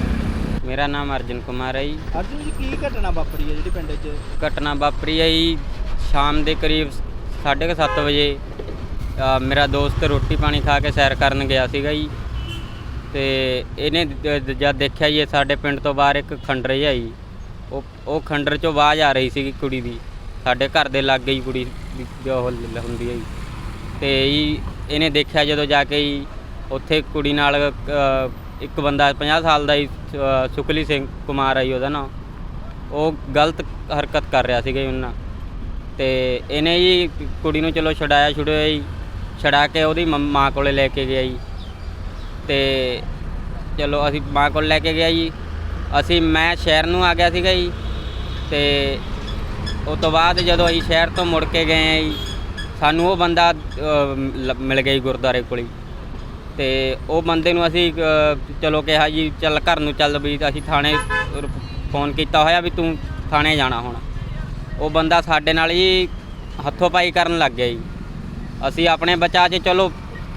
ਮੇਰਾ ਨਾਮ ਅਰਜਨ ਕੁਮਾਰ ਹੈ ਜੀ। ਅਰਜੁਨ ਜੀ ਕੀ ਘਟਨਾ ਵਾਪਰੀ ਹੈ ਜਿਹੜੀ ਪਿੰਡ 'ਚ? ਘਟਨਾ ਵਾਪਰੀ ਹੈ ਜੀ ਸ਼ਾਮ ਦੇ ਕਰੀਬ 7:30 ਵਜੇ ਅ, ਮੇਰਾ ਦੋਸਤ ਰੋਟੀ ਪਾਣੀ ਖਾ ਕੇ ਸੈਰ ਕਰਨ ਗਿਆ ਸੀਗਾ ਜੀ। ਤੇ ਇਹਨੇ ਦ- ਦ- ਜਦ ਦੇਖਿਆ ਜੀ ਇਹ ਸਾਡੇ ਪਿੰਡ ਤੋਂ ਬਾਹਰ ਇੱਕ ਖੰਡਰ ਜਿਹਾ ਜੀ। ਉਹ ਉਹ ਖੰਡਰ ਚੋਂ ਆਵਾਜ਼ ਆ ਰਹੀ ਸੀਗੀ ਕੁੜੀ ਦੀ। ਸਾਡੇ ਘਰ ਦੇ ਲਾਗੇ ਹੀ ਕੁੜੀ ਦੀ ਜੋ ਉਹ ਲ- ਹੁੰਦੀ ਹੈ ਜੀ। ਤੇ ਜੀ ਇਹਨੇ ਦੇਖਿਆ ਜਦੋਂ ਜਾ ਕੇ ਜੀ ਉੱਥੇ ਕੁੜੀ ਨਾਲ ਅ, ਇੱਕ ਬੰਦਾ 50 ਸਾਲ ਦਾ ਜੀ ਅ, ਸੁਖਲੀ ਸਿੰਘ ਕੁਮਾਰ ਆ ਜੀ ਉਹਦਾ ਨਾਮ ਉਹ ਗਲਤ ਹਰਕਤ ਕਰ ਰਿਹਾ ਸੀਗਾ ਜੀ ਉਹਨਾਂ ਤੇ ਇਹਨੇ ਜੀ ਕੁੜੀ ਨੂੰ ਚਲੋ ਛਡਾਇਆ ਛੁਡਾਇਆ ਜੀ। ਛਡਾ ਕੇ ਉਹਦੀ ਮੰਮ- ਮਾਂ ਕੋਲੇ ਲੈ ਕੇ ਗਿਆ ਜੀ। ਤੇ ਚਲੋ ਅਸੀਂ ਮਾਂ ਕੋਲ ਲੈ ਕੇ ਗਿਆ ਜੀ। ਅਸੀਂ ਮੈਂ ਸ਼ਹਿਰ ਨੂੰ ਆ ਗਿਆ ਸੀਗਾ ਜੀ। ਤੇ ਉਸ ਤੋਂ ਬਾਅਦ ਜਦੋਂ ਅਸੀਂ ਸ਼ਹਿਰ ਤੋਂ ਮੁੜ ਕੇ ਗਏ ਆ ਜੀ ਸਾਨੂੰ ਉਹ ਬੰਦਾ ਅ, ਲ- ਮਿਲ ਗਿਆ ਜੀ ਗੁਰਦੁਆਰੇ ਕੋਲ ਹੀ ਤੇ ਉਹ ਬੰਦੇ ਨੂੰ ਅਸੀਂ ਅ, ਚਲੋ ਕਿਹਾ ਜੀ ਚੱਲ ਘਰ ਨੂੰ ਚੱਲ ਵੀ ਅਸੀਂ ਥਾਣੇ ਰ- ਫੋਨ ਕੀਤਾ ਹੋਇਆ ਵੀ ਤੂੰ ਥਾਣੇ ਜਾਣਾ ਹੁਣ। ਉਹ ਬੰਦਾ ਸਾਡੇ ਨਾਲ ਜੀ ਹੱਥੋਂ ਪਾਈ ਕਰਨ ਲੱਗ ਗਿਆ ਜੀ। ਅਸੀਂ ਆਪਣੇ ਬਚਾ 'ਚ ਚਲੋ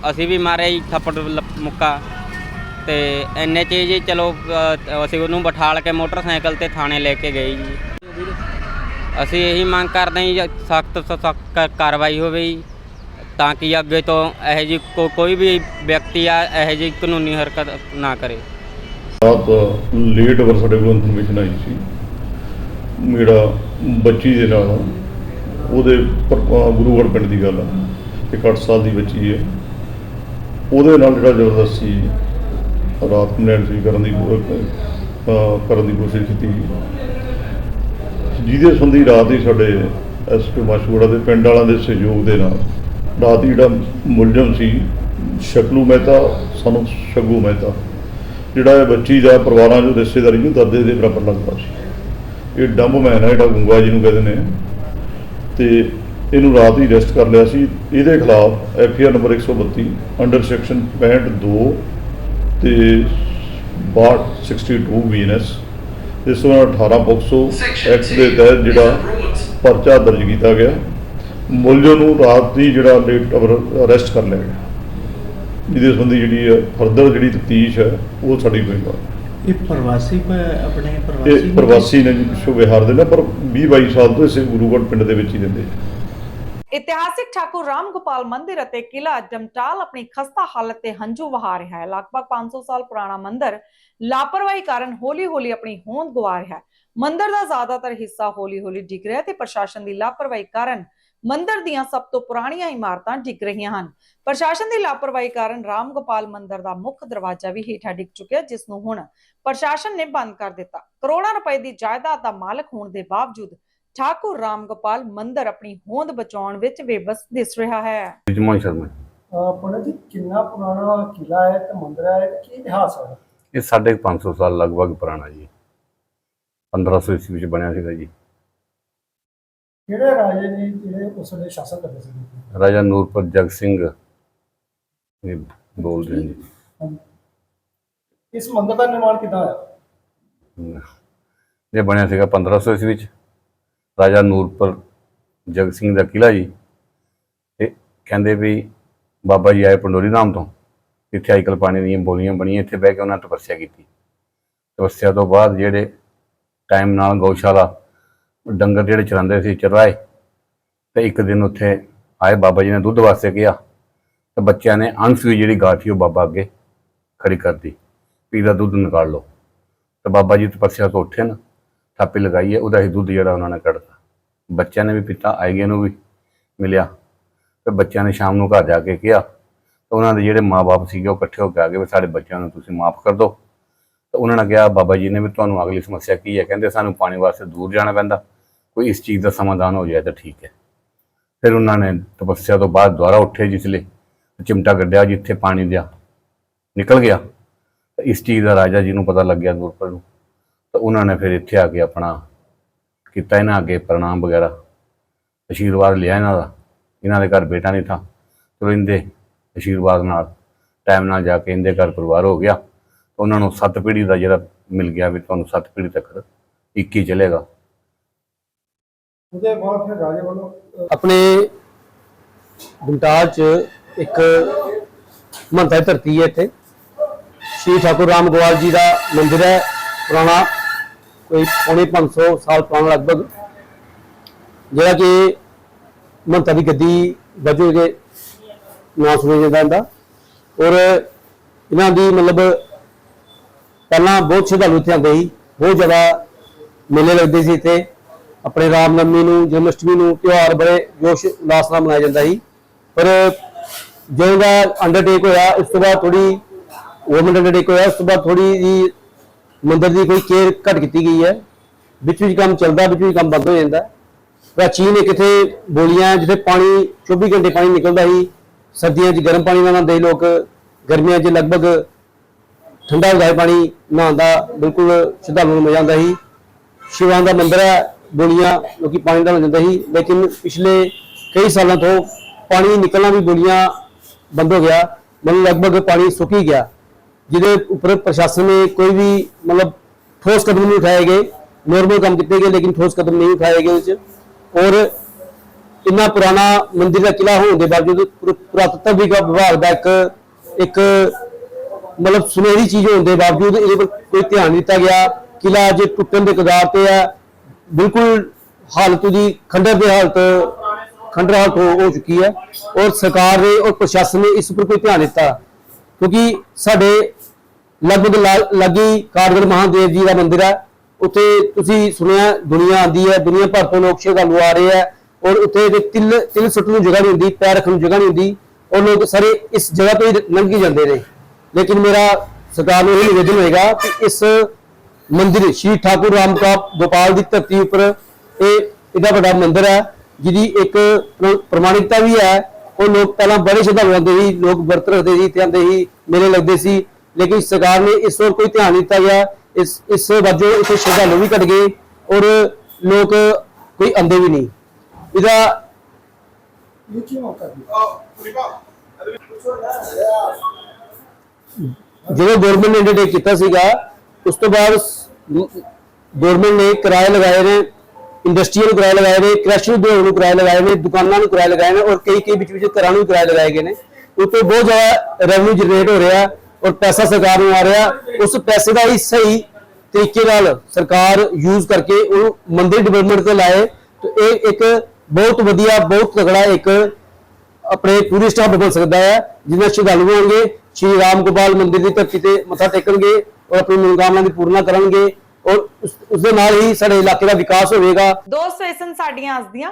ਅਸੀਂ ਵੀ ਮਾਰੇ ਜੀ ਥੱਪੜ ਲ- ਮੁੱਕਾ। ਤੇ ਇੰਨੇ 'ਚ ਜੀ ਚਲੋ ਅ, ਅਸੀਂ ਉਹਨੂੰ ਬਿਠਾਲ ਕੇ ਮੋਟਰਸਾਈਕਲ ਤੇ ਥਾਣੇ ਲੈ ਕੇ ਗਏ ਜੀ। ਅਸੀਂ ਇਹੀ ਮੰਗ ਕਰਦੇ ਹਾਂ ਜੀ ਸਖਤ ਸਖਤ ਕਾਰਵਾਈ ਹੋਵੇ ਜੀ ਤਾਂ ਕਿ ਅੱਗੇ ਤੋਂ ਇਹੋ ਜੀ ਕੋਈ ਵੀ ਵਿਅਕਤੀ ਆ ਇਹੋ ਜਿਹੀ ਕਾਨੂੰਨੀ ਹਰਕਤ ਨਾ ਕਰੇ। ਰਾਤ ਲੇਟ ਅਵਰ ਸਾਡੇ ਕੋਲ ਇਨਫੋਰਮੇਸ਼ਨ ਆਈ ਸੀ। ਮੇਰਾ ਬੱਚੀ ਦੇ ਨਾਲ ਉਹਦੇ ਪਰ- ਅਹ ਗੁਰੂਗੜ੍ਹ ਪਿੰਡ ਦੀ ਗੱਲ ਆ। ਇੱਕ 8 ਸਾਲ ਦੀ ਬੱਚੀ ਹੈ। ਉਹਦੇ ਨਾਲ ਜਿਹੜਾ ਜ਼ਬਰਦਸਤੀ ਰਾਤ ਨੂੰ ਸੀ ਕਰਨ ਦੀ ਕਰਨ ਦੀ ਕੋਸ਼ਿਸ਼ ਕੀਤੀ। ਜਿਹਦੇ ਸੰਬੰਧੀ ਰਾਤ ਹੀ ਸਾਡੇ ਐਸਪੀ ਮਸ਼ਹੂਰਾ ਦੇ ਪਿੰਡ ਵਾਲਿਆਂ ਦੇ ਸਹਿਯੋਗ ਦੇ ਨਾਲ ਰਾਤ ਹੀ ਜਿਹੜਾ ਮੁਲਜ਼ਮ ਸੀ, ਸ਼ਕਲੂ ਮਹਿਤਾ ਸਾਨੂੰ ਸ਼ਗੂ ਮਹਿਤਾ, ਜਿਹੜਾ ਇਹ ਬੱਚੀ ਦਾ ਪਰਿਵਾਰਾਂ ਜੋ ਰਿਸ਼ਤੇਦਾਰੀ ਨੂੰ ਦਰਦੇ ਦੇ ਬਰਾਬਰ ਲੱਗਦਾ ਸੀ। ਇਹ ਡੰਬ ਮੈਨ ਹੈ ਜਿਹੜਾ ਗੁੰਗਾ ਜੀ ਨੂੰ ਕਹਿੰਦੇ ਨੇ। ਤੇ ਇਹਨੂੰ ਰਾਤ ਹੀ ਅਰੈਸਟ ਕਰ ਲਿਆ ਸੀ। ਇਹਦੇ ਖਿਲਾਫ F R number 132 under section 62 ਤੇ 62 ਬੀਐਨਐਸ ਇਸ ਤੋਂ ਬਾਅਦ 18 ਪੋਕਸੋ ਐਕਟ ਦੇ ਤਹਿਤ ਜਿਹੜਾ ਪਰਚਾ ਦਰਜ ਕੀਤਾ ਗਿਆ ਮੁਲਜ਼ਮ ਨੂੰ ਰਾਤ ਦੀ ਜਿਹੜਾ ਲੇਟ ਅਰੈਸਟ ਕਰ ਲਿਆ ਗਿਆ। ਜਿਹਦੇ ਸੰਬੰਧੀ ਜਿਹੜੀ ਫਰਦਰ ਜਿਹੜੀ ਤਫਤੀਸ਼ ਹੈ ਉਹ ਸਾਡੀ ਹੋਏਗਾ ਇਹ ਪ੍ਰਵਾਸੀ ਆਪਣੇ ਪ੍ਰਵਾਸੀ? ਪ੍ਰਵਾਸੀ ਨੇ ਜੀ ਪਿੱਛੋਂ ਬਿਹਾਰ ਦੇ ਨੇ ਪਰ 20 22 ਸਾਲ ਤੋਂ ਇਸੇ ਗੁਰੂਗੜ੍ਹ ਪਿੰਡ ਦੇ ਵਿੱਚ ਹੀ ਰਹਿੰਦੇ। ਇਤਿਹਾਸਿਕ ਠਾਕੁਰ ਰਾਮ ਗੋਪਾਲ ਮੰਦਿਰ ਅਤੇ ਕਿਲਾ ਡਮਟਾਲ ਆਪਣੀ ਖਸਤਾ ਹਾਲਤ ਤੇ ਹੰਝੂ ਵਹਾ ਰਿਹਾ ਹੈ। ਲਗਭਗ 500 ਸਾਲ ਪੁਰਾਣਾ ਮੰਦਿਰ ਲਾਪਰਵਾਹੀ ਕਾਰਨ ਹੌਲੀ-ਹੌਲੀ ਆਪਣੀ ਹੋਂਦ ਗਵਾ ਰਿਹਾ ਹੈ। ਮੰਦਿਰ ਦਾ ਜ਼ਿਆਦਾਤਰ ਹਿੱਸਾ ਹੌਲੀ-ਹੌਲੀ ਡਿੱਗ ਰਿਹਾ ਤੇ ਪ੍ਰਸ਼ਾਸਨ ਦੀ ਲਾਪਰਵਾਹੀ ਕਾਰਨ ਮੰਦਿਰ ਦੀਆਂ ਸਭ ਤੋਂ ਪੁਰਾਣੀਆਂ ਇਮਾਰਤਾਂ ਡਿੱਗ ਰਹੀਆਂ ਹਨ। ਪ੍ਰਸ਼ਾਸਨ ਦੀ ਲਾਪਰਵਾਹੀ ਕਾਰਨ ਰਾਮ ਗੋਪਾਲ ਮੰਦਿਰ ਦਾ ਮੁੱਖ ਦਰਵਾਜ਼ਾ ਵੀ ਹੇਠਾਂ ਡਿੱਗ ਚੁੱਕਿਆ ਜਿਸ ਨੂੰ ਹੁਣ ਪ੍ਰਸ਼ਾਸਨ ਨੇ ਬੰਦ ਕਰ ਦਿੱਤਾ। ਕਰੋੜਾਂ ਰੁਪਏ ਦੀ ਜਾਇਦਾਦ ਦਾ ਮਾਲਕ ਹੋਣ ਦੇ ਬਾਵਜੂਦ ਠਾਕੁਰ ਰਾਮ ਗੋਪਾਲ ਮੰਦਿਰ ਆਪਣੀ ਹੋਂਦ ਬਚਾਉਣ ਵਿੱਚ ਬੇਬਸ ਦਿਸ ਰਿਹਾ ਹੈ। ਜਮਨ ਸ਼ਰਮਾ ਆਪਣਾ ਜੀ ਕਿੰਨਾ ਪੁਰਾਣਾ ਕਿਲਾ ਹੈ ਤੇ ਮੰਦਿਰ ਹੈ ਕੀ ਇਤਿਹਾਸ ਹੈ? ਇਹ ਸਾਢੇ ਕੁ 500 ਸਾਲ ਲਗਭਗ ਪੁਰਾਣਾ ਜੀ। 1500 ਈਸਵੀ ਵਿੱਚ ਬਣਿਆ ਸੀਗਾ ਜੀ। ਕਿਹੜੇ ਰਾਜੇ ਨੇ ਜਿਹੜੇ ਉਸ ਵੇਲੇ ਸ਼ਾਸਨ ਕਰਦੇ ਸੀ? ਰਾਜਾ ਨੂਰਪੁਰ ਜਗ ਸਿੰਘ ਇਹ ਬੋਲਦੇ ਨੇ ਜੀ। ਇਸ ਮੰਦਿਰ ਦਾ ਨਿਰਮਾਣ ਕਿੱਦਾਂ ਹੋਇਆ? ਇਹ ਬਣਿਆ ਸੀਗਾ 1500 ਈਸਵੀ ਵਿੱਚ। ਰਾਜਾ ਨੂਰਪੁਰ ਜਗ ਸਿੰਘ ਦਾ ਕਿਲਾ ਜੀ ਤੇ ਕਹਿੰਦੇ ਵੀ ਬਾਬਾ ਜੀ ਆਏ ਪੰਡੋਰੀ ਨਾਮ ਤੋਂ। ਇੱਥੇ ਆਈਕਲ ਪਾਣੀ ਦੀਆਂ ਬੋਲੀਆਂ ਬਣੀਆਂ, ਇੱਥੇ ਬਹਿ ਕੇ ਉਹਨਾਂ ਤਪੱਸਿਆ ਕੀਤੀ। ਤਪੱਸਿਆ ਤੋਂ ਬਾਅਦ ਜਿਹੜੇ ਟਾਈਮ ਨਾਲ ਗਊਸ਼ਾਲਾ, ਡੰਗਰ ਜਿਹੜੇ ਚਰਾਉਂਦੇ ਸੀ, ਚਰਾਏ ਤੇ ਇੱਕ ਦਿਨ ਉੱਥੇ ਆਏ, ਬਾਬਾ ਜੀ ਨੇ ਦੁੱਧ ਵਾਸਤੇ ਕਿਹਾ ਤੇ ਬੱਚਿਆਂ ਨੇ ਅਣਸੂਈ ਜਿਹੜੀ ਗਾਂ ਉਹ ਬਾਬਾ ਅੱਗੇ ਖੜੀ ਕਰਦੀ ਪੀ ਦਾ ਦੁੱਧ ਨਿਕਾਲ ਲਓ। ਤੇ ਬਾਬਾ ਜੀ ਤਪੱਸਿਆ ਤੋਂ ਉੱਠੇ ਨਾ, ਥਾਪੀ ਲਗਾਈ ਹੈ, ਉਹਦਾ ਹੀ ਦੁੱਧ ਜਿਹੜਾ ਉਹਨਾਂ ਨੇ ਕੱਢਤਾ। ਬੱਚਿਆਂ ਨੇ ਵੀ ਪੀਤਾ ਆਏਗੇ ਨੂੰ ਵੀ ਮਿਲਿਆ। ਤੇ ਬੱਚਿਆਂ ਨੇ ਸ਼ਾਮ ਨੂੰ ਘਰ ਜਾ ਕੇ ਕਿਹਾ, ਤੇ ਉਹਨਾਂ ਦੇ ਜਿਹੜੇ ਮਾਪੇ ਸੀਗੇ ਉਹ ਇਕੱਠੇ ਹੋ ਕੇ ਆ ਗਏ ਵੀ ਸਾਡੇ ਬੱਚਿਆਂ ਨੂੰ ਤੁਸੀਂ ਮਾਫ ਕਰ ਦਿਓ। ਤੇ ਉਹਨਾਂ ਨੇ ਕਿਹਾ, ਬਾਬਾ ਜੀ ਨੇ ਵੀ ਤੁਹਾਨੂੰ ਅਗਲੀ ਸਮੱਸਿਆ ਕੀ ਹੈ? ਕਹਿੰਦੇ ਸਾਨੂੰ ਪਾਣੀ ਵਾਸਤੇ ਦੂਰ ਜਾਣਾ ਪੈਂਦਾ, ਕੋਈ ਇਸ ਚੀਜ਼ ਦਾ ਸਮਾਧਾਨ ਹੋ ਜਾਏ ਤਾਂ ਠੀਕ ਹੈ। ਫਿਰ ਉਹਨਾਂ ਨੇ ਤਪੱਸਿਆ ਤੋਂ ਬਾਅਦ ਦੁਬਾਰਾ ਉੱਠੇ ਜਿਸ ਲਈ ਚਿਮਟਾ ਗੱਡਿਆ ਜਿੱਥੇ ਪਾਣੀ ਦਿਆ, ਨਿਕਲ ਗਿਆ। ਇਸ ਚੀਜ਼ ਦਾ ਰਾਜਾ ਜੀ ਨੂੰ ਪਤਾ ਲੱਗਿਆ ਨੂਰਪੁਰ ਨੂੰ ਤਾਂ ਉਹਨਾਂ ਨੇ ਫਿਰ ਇੱਥੇ ਆ ਕੇ ਆਪਣਾ ਕੀਤਾ ਇਹਨਾਂ ਅੱਗੇ ਪ੍ਰਣਾਮ ਵਗੈਰਾ। ਆਸ਼ੀਰਵਾਦ ਲਿਆ ਇਹਨਾਂ ਦਾ। ਇਹਨਾਂ ਦੇ ਘਰ ਬੇਟਾ ਨਹੀਂ ਥਾ। ਚਲੋ ਇਹਦੇ ਆਸ਼ੀਰਵਾਦ ਨਾਲ ਟਾਈਮ ਨਾਲ ਜਾ ਕੇ ਇਹਦੇ ਘਰ ਪਰਿਵਾਰ ਹੋ ਗਿਆ। ਉਹਨਾਂ ਨੂੰ ਸੱਤ ਪੀੜ੍ਹੀ ਦਾ ਜਿਹੜਾ ਮਿਲ ਗਿਆ ਵੀ ਤੁਹਾਨੂੰ ਸੱਤ ਪੀੜ੍ਹੀ ਤੱਕ ਇੱਕ ਹੀ ਚੱਲੇਗਾ। ਉਹਦੇ ਬਾਅਦ ਫਿਰ ਰਾਜੇ ਵੱਲੋਂ ਆਪਣੇ ਗੁੰਟਾਲ ਚ ਇੱਕ ਮੰਤਾ ਦੀ ਧਰਤੀ ਹੈ ਇੱਥੇ। ਸ਼੍ਰੀ ਠਾਕੁਰ ਰਾਮ ਗੋਵਾਲ ਜੀ ਦਾ ਮੰਦਿਰ ਹੈ ਪੁਰਾਣਾ ਕੋਈ ਪੌਣੇ 500 ਸਾਲ ਪੁਰਾਣਾ ਲਗਭਗ, ਜਿਹੜਾ ਕਿ ਮੰਤਾ ਦੀ ਗੱਦੀ ਵਜੋਂ ਦੇ ਨਾਂ ਸੁਣਿਆ ਜਾਂਦਾ ਇਹਦਾ। ਔਰ ਇਹਨਾਂ ਦੀ ਮਤਲਬ ਪਹਿਲਾਂ ਬਹੁਤ ਸ਼ਰਧਾਲੂ ਇੱਥੇ ਆਉਂਦੇ ਸੀ, ਬਹੁਤ ਜ਼ਿਆਦਾ ਮੇਲੇ ਲੱਗਦੇ ਸੀ ਇੱਥੇ। ਆਪਣੇ ਰਾਮਨਵਮੀ ਨੂੰ, ਜਨਮਸ਼ਟਮੀ ਨੂੰ ਤਿਉਹਾਰ ਬੜੇ ਜੋਸ਼ ਉਲਾਸ ਨਾਲ ਮਨਾਇਆ ਜਾਂਦਾ ਸੀ। ਪਰ ਜਦੋਂ ਦਾ ਅੰਡਰਟੇਕ ਹੋਇਆ ਉਸ ਤੋਂ ਬਾਅਦ ਥੋੜੀ ਗਵਰਨਮੈਂਟ ਅੰਡਰਟੇਕ ਹੋਇਆ ਉਸ ਤੋਂ ਬਾਅਦ ਥੋੜੀ ਜੀ ਮੰਦਰ ਦੀ ਕੋਈ ਕੇਅਰ ਘੱਟ ਕੀਤੀ ਗਈ ਹੈ। ਵਿੱਚ ਵਿੱਚ ਕੰਮ ਚੱਲਦਾ, ਵਿੱਚ ਵਿੱਚ ਕੰਮ ਬੰਦ ਹੋ ਜਾਂਦਾ। ਪ੍ਰਾਚੀਨ ਇੱਕ ਇੱਥੇ ਬੋਲੀਆਂ ਜਿੱਥੇ ਪਾਣੀ 24 ਘੰਟੇ ਪਾਣੀ ਨਿਕਲਦਾ ਸੀ। ਸਰਦੀਆਂ 'ਚ ਗਰਮ ਪਾਣੀ ਨਾਲ ਨਹਾਉਂਦੇ ਸੀ ਲੋਕ, ਗਰਮੀਆਂ 'ਚ ਲਗਭਗ ਠੰਡਾ ਹੁੰਦਾ ਸੀ ਪਾਣੀ, ਨਹਾਉਣ ਦਾ ਬਿਲਕੁਲ ਸ਼ਰਧਾਲੂ ਨੂੰ ਮਜ਼ਾ ਆਉਂਦਾ ਸੀ। ਸ਼ਿਵਾਂ ਦਾ ਮੰਦਿਰ ਹੈ, ਬੋਲੀਆਂ ਲੋਕੀ ਪਾਣੀ ਦਾ ਜਾਂਦੇ ਸੀ। ਲੇਕਿਨ ਪਿਛਲੇ ਕਈ ਸਾਲਾਂ ਤੋਂ ਪਾਣੀ ਨਿਕਲਣਾ ਵੀ ਬੋਲੀਆਂ ਬੰਦ ਹੋ ਗਿਆ। ਮਤਲਬ ਲਗਭਗ ਪਾਣੀ ਸੁੱਕ ਹੀ ਗਿਆ। ਜਿਹਦੇ ਉੱਪਰ ਪ੍ਰਸ਼ਾਸਨ ਨੇ ਕੋਈ ਵੀ ਮਤਲਬ ਠੋਸ ਕਦਮ ਨਹੀਂ ਉਠਾਏ ਗਏ। ਨੋਰਮਲ ਕੰਮ ਕੀਤੇ ਗਏ, ਲੇਕਿਨ ਠੋਸ ਕਦਮ ਨਹੀਂ ਉਠਾਏ ਗਏ ਉਸ 'ਚ। ਔਰ ਇੰਨਾ ਪੁਰਾਣਾ ਮੰਦਿਰ ਦਾ ਕਿਲਾ ਹੋਣ ਦੇ ਬਾਵਜੂਦ ਪੁਰ- ਵਿਭਾਗ ਦਾ ਇੱਕ ਇੱਕ ਮਤਲਬ ਸੁਨਹਿਰੀ ਚੀਜ਼ ਹੋਣ ਦੇ ਬਾਵਜੂਦ ਇਹਦੇ ਪਰ ਕੋਈ ਧਿਆਨ ਦਿੱਤਾ ਗਿਆ। ਕਿਲਾ ਅਜੇ ਟੁੱਟਣ ਦੇ ਕਗਾਰ ਤੇ ਹੈ ਬਿਲਕੁਲ ਹਾਲਤ ਦੀ ਖੰਡਰ ਦੀ ਹਾਲਤ, ਖੰਡਰ ਹਾਲਤ ਹੋ ਚੁੱਕੀ ਹੈ। ਔਰ ਸਰਕਾਰ ਨੇ ਔਰ ਪ੍ਰਸ਼ਾਸਨ ਨੇ ਇਸ ਉੱਪਰ ਕੋਈ ਧਿਆਨ ਦਿੱਤਾ। ਕਿਉਂਕਿ ਸਾਡੇ ਲਗਭਗ ਲਾ- ਲਾਗੀ ਕਾਰਗੜ ਮਹਾਦੇਵ ਜੀ ਦਾ ਮੰਦਿਰ ਹੈ। ਉੱਥੇ ਤੁਸੀਂ ਸੁਣਿਆ ਦੁਨੀਆ ਆਂਦੀ ਹੈ, ਦੁਨੀਆ ਭਰ ਤੋਂ ਲੋਕ ਸ਼ਰਧਾਲੂ ਆ ਰਹੇ ਹੈ ਔਰ ਉੱਥੇ ਦੇ ਤਿਲ ਤਿਲ ਸੁੱਟਣ ਨੂੰ ਜਗ੍ਹਾ ਨਹੀਂ ਹੁੰਦੀ, ਪੈਰ ਰੱਖਣ ਨੂੰ ਜਗ੍ਹਾ ਨਹੀਂ ਹੁੰਦੀ ਔਰ ਲੋਕ ਸਾਰੇ ਇਸ ਜਗ੍ਹਾ ਤੋਂ ਹੀ ਲੰਘੀ ਜਾਂਦੇ ਨੇ। ਲੇਕਿਨ ਮੇਰਾ ਸਰਕਾਰ ਨੂੰ ਇਹ ਨਿਵੇਦਨ ਹੋਏਗਾ ਕਿ ਇਸ ਮੰਦਿਰ ਸ਼੍ਰੀ ਠਾਕੁਰ ਰਾਮ ਕਾ ਗੋਪਾਲ ਦੀ ਧਰਤੀ ਉੱਪਰ ਇਹ ਇਹਦਾ ਵੱਡਾ ਮੰਦਿਰ ਹੈ, ਜਿਹਦੀ ਇੱਕ ਪ੍ਰਮਾਣਿਕਤਾ ਵੀ ਹੈ। ਉਹ ਲੋਕ ਪਹਿਲਾਂ ਬੜੇ ਸ਼ਰਧਾਲੂ ਆਉਂਦੇ ਸੀ ਲੋਕ ਵਰਤ ਰੱਖਦੇ ਸੀ ਤੇ ਆਉਂਦੇ ਸੀ ਮੇਲੇ ਲੱਗਦੇ ਸੀ। ਲੇਕਿਨ ਸਰਕਾਰ ਨੇ ਇਸ ਵੱਲ ਕੋਈ ਧਿਆਨ ਨਹੀਂ ਦਿੱਤਾ ਗਿਆ। ਇਸ ਇਸ ਵਜੋਂ ਇੱਥੇ ਸ਼ਰਧਾਲੂ ਵੀ ਘਟ ਗਏ ਔਰ ਲੋਕ ਕੋਈ ਆਉਂਦੇ ਵੀ ਨਹੀਂ। ਇਹਦਾ ਜਦੋਂ ਗਵਰਨਮੈਂਟ ਨੇ ਇੰਟਰਟੇਕ ਕੀਤਾ ਸੀਗਾ, ਉਸ ਤੋਂ ਬਾਅਦ ਗਵਰਨਮੈਂਟ ਨੇ ਕਿਰਾਏ ਲਗਾਏ ਨੇ ਇੰਡਸਟਰੀਅਲ ਨੂੰ ਕਿਰਾਏ ਲਗਾਏ ਨੇ ਕ੍ਰੈਸ਼ਰ ਉਦਯੋਗ ਨੂੰ ਕਿਰਾਏ ਲਗਾਏ ਨੇ, ਦੁਕਾਨਾਂ ਨੂੰ ਕਿਰਾਏ ਲਗਾਏ ਨੇ ਔਰ ਕਈ ਕਈ ਵਿੱਚ ਵਿੱਚ ਘਰਾਂ ਨੂੰ ਕਿਰਾਏ ਲਗਾਏ ਗਏ ਨੇ। ਉੱਤੇ ਬਹੁਤ ਜ਼ਿਆਦਾ ਰੈਵਨਿਊ ਜਨਰੇਟ ਹੋ ਰਿਹਾ। ਔਰ ਪੈਸਾ ਸਰਕਾਰ ਨੂੰ ਆ ਰਿਹਾ, ਉਸ ਪੈਸੇ ਦਾ ਹੀ ਸਹੀ ਤਰੀਕੇ ਨਾਲ ਸਰਕਾਰ ਯੂਜ਼ ਕਰਕੇ ਉਹ ਮੰਦਿਰ ਡਿਵੈਲਪਮੈਂਟ ਤੇ ਲਾਏ, ਤੇ ਇਹ ਇੱਕ ਬਹੁਤ ਵਧੀਆ, ਬਹੁਤ ਤਗੜਾ ਇੱਕ ਆਪਣੇ ਟੂਰਿਸਟ ਹੱਬ ਬਣ ਸਕਦਾ ਹੈ, ਜਿਹਦੇ ਸ਼ਰਧਾਲੂ ਆਉਣਗੇ ਸ਼੍ਰੀ ਰਾਮ ਗੋਪਾਲ ਮੰਦਿਰ ਦੀ ਧਰਤੀ ਤੇ ਮੱਥਾ ਟੇਕਣਗੇ ਔਰ ਆਪਣੀ ਮਨੋਕਾਮਨਾ ਦੀ ਪੂਰਨਾ ਕਰਨਗੇ ਔਰ ਉਸ ਉਸ ਦੇ ਨਾਲ ਹੀ ਸਾਡੇ ਇਲਾਕੇ ਦਾ ਵਿਕਾਸ ਹੋਵੇਗਾ। ਦੋਸਤੋ ਇਹ ਸਨ ਸਾਡੀਆਂ ਅੱਜ ਦੀਆਂ।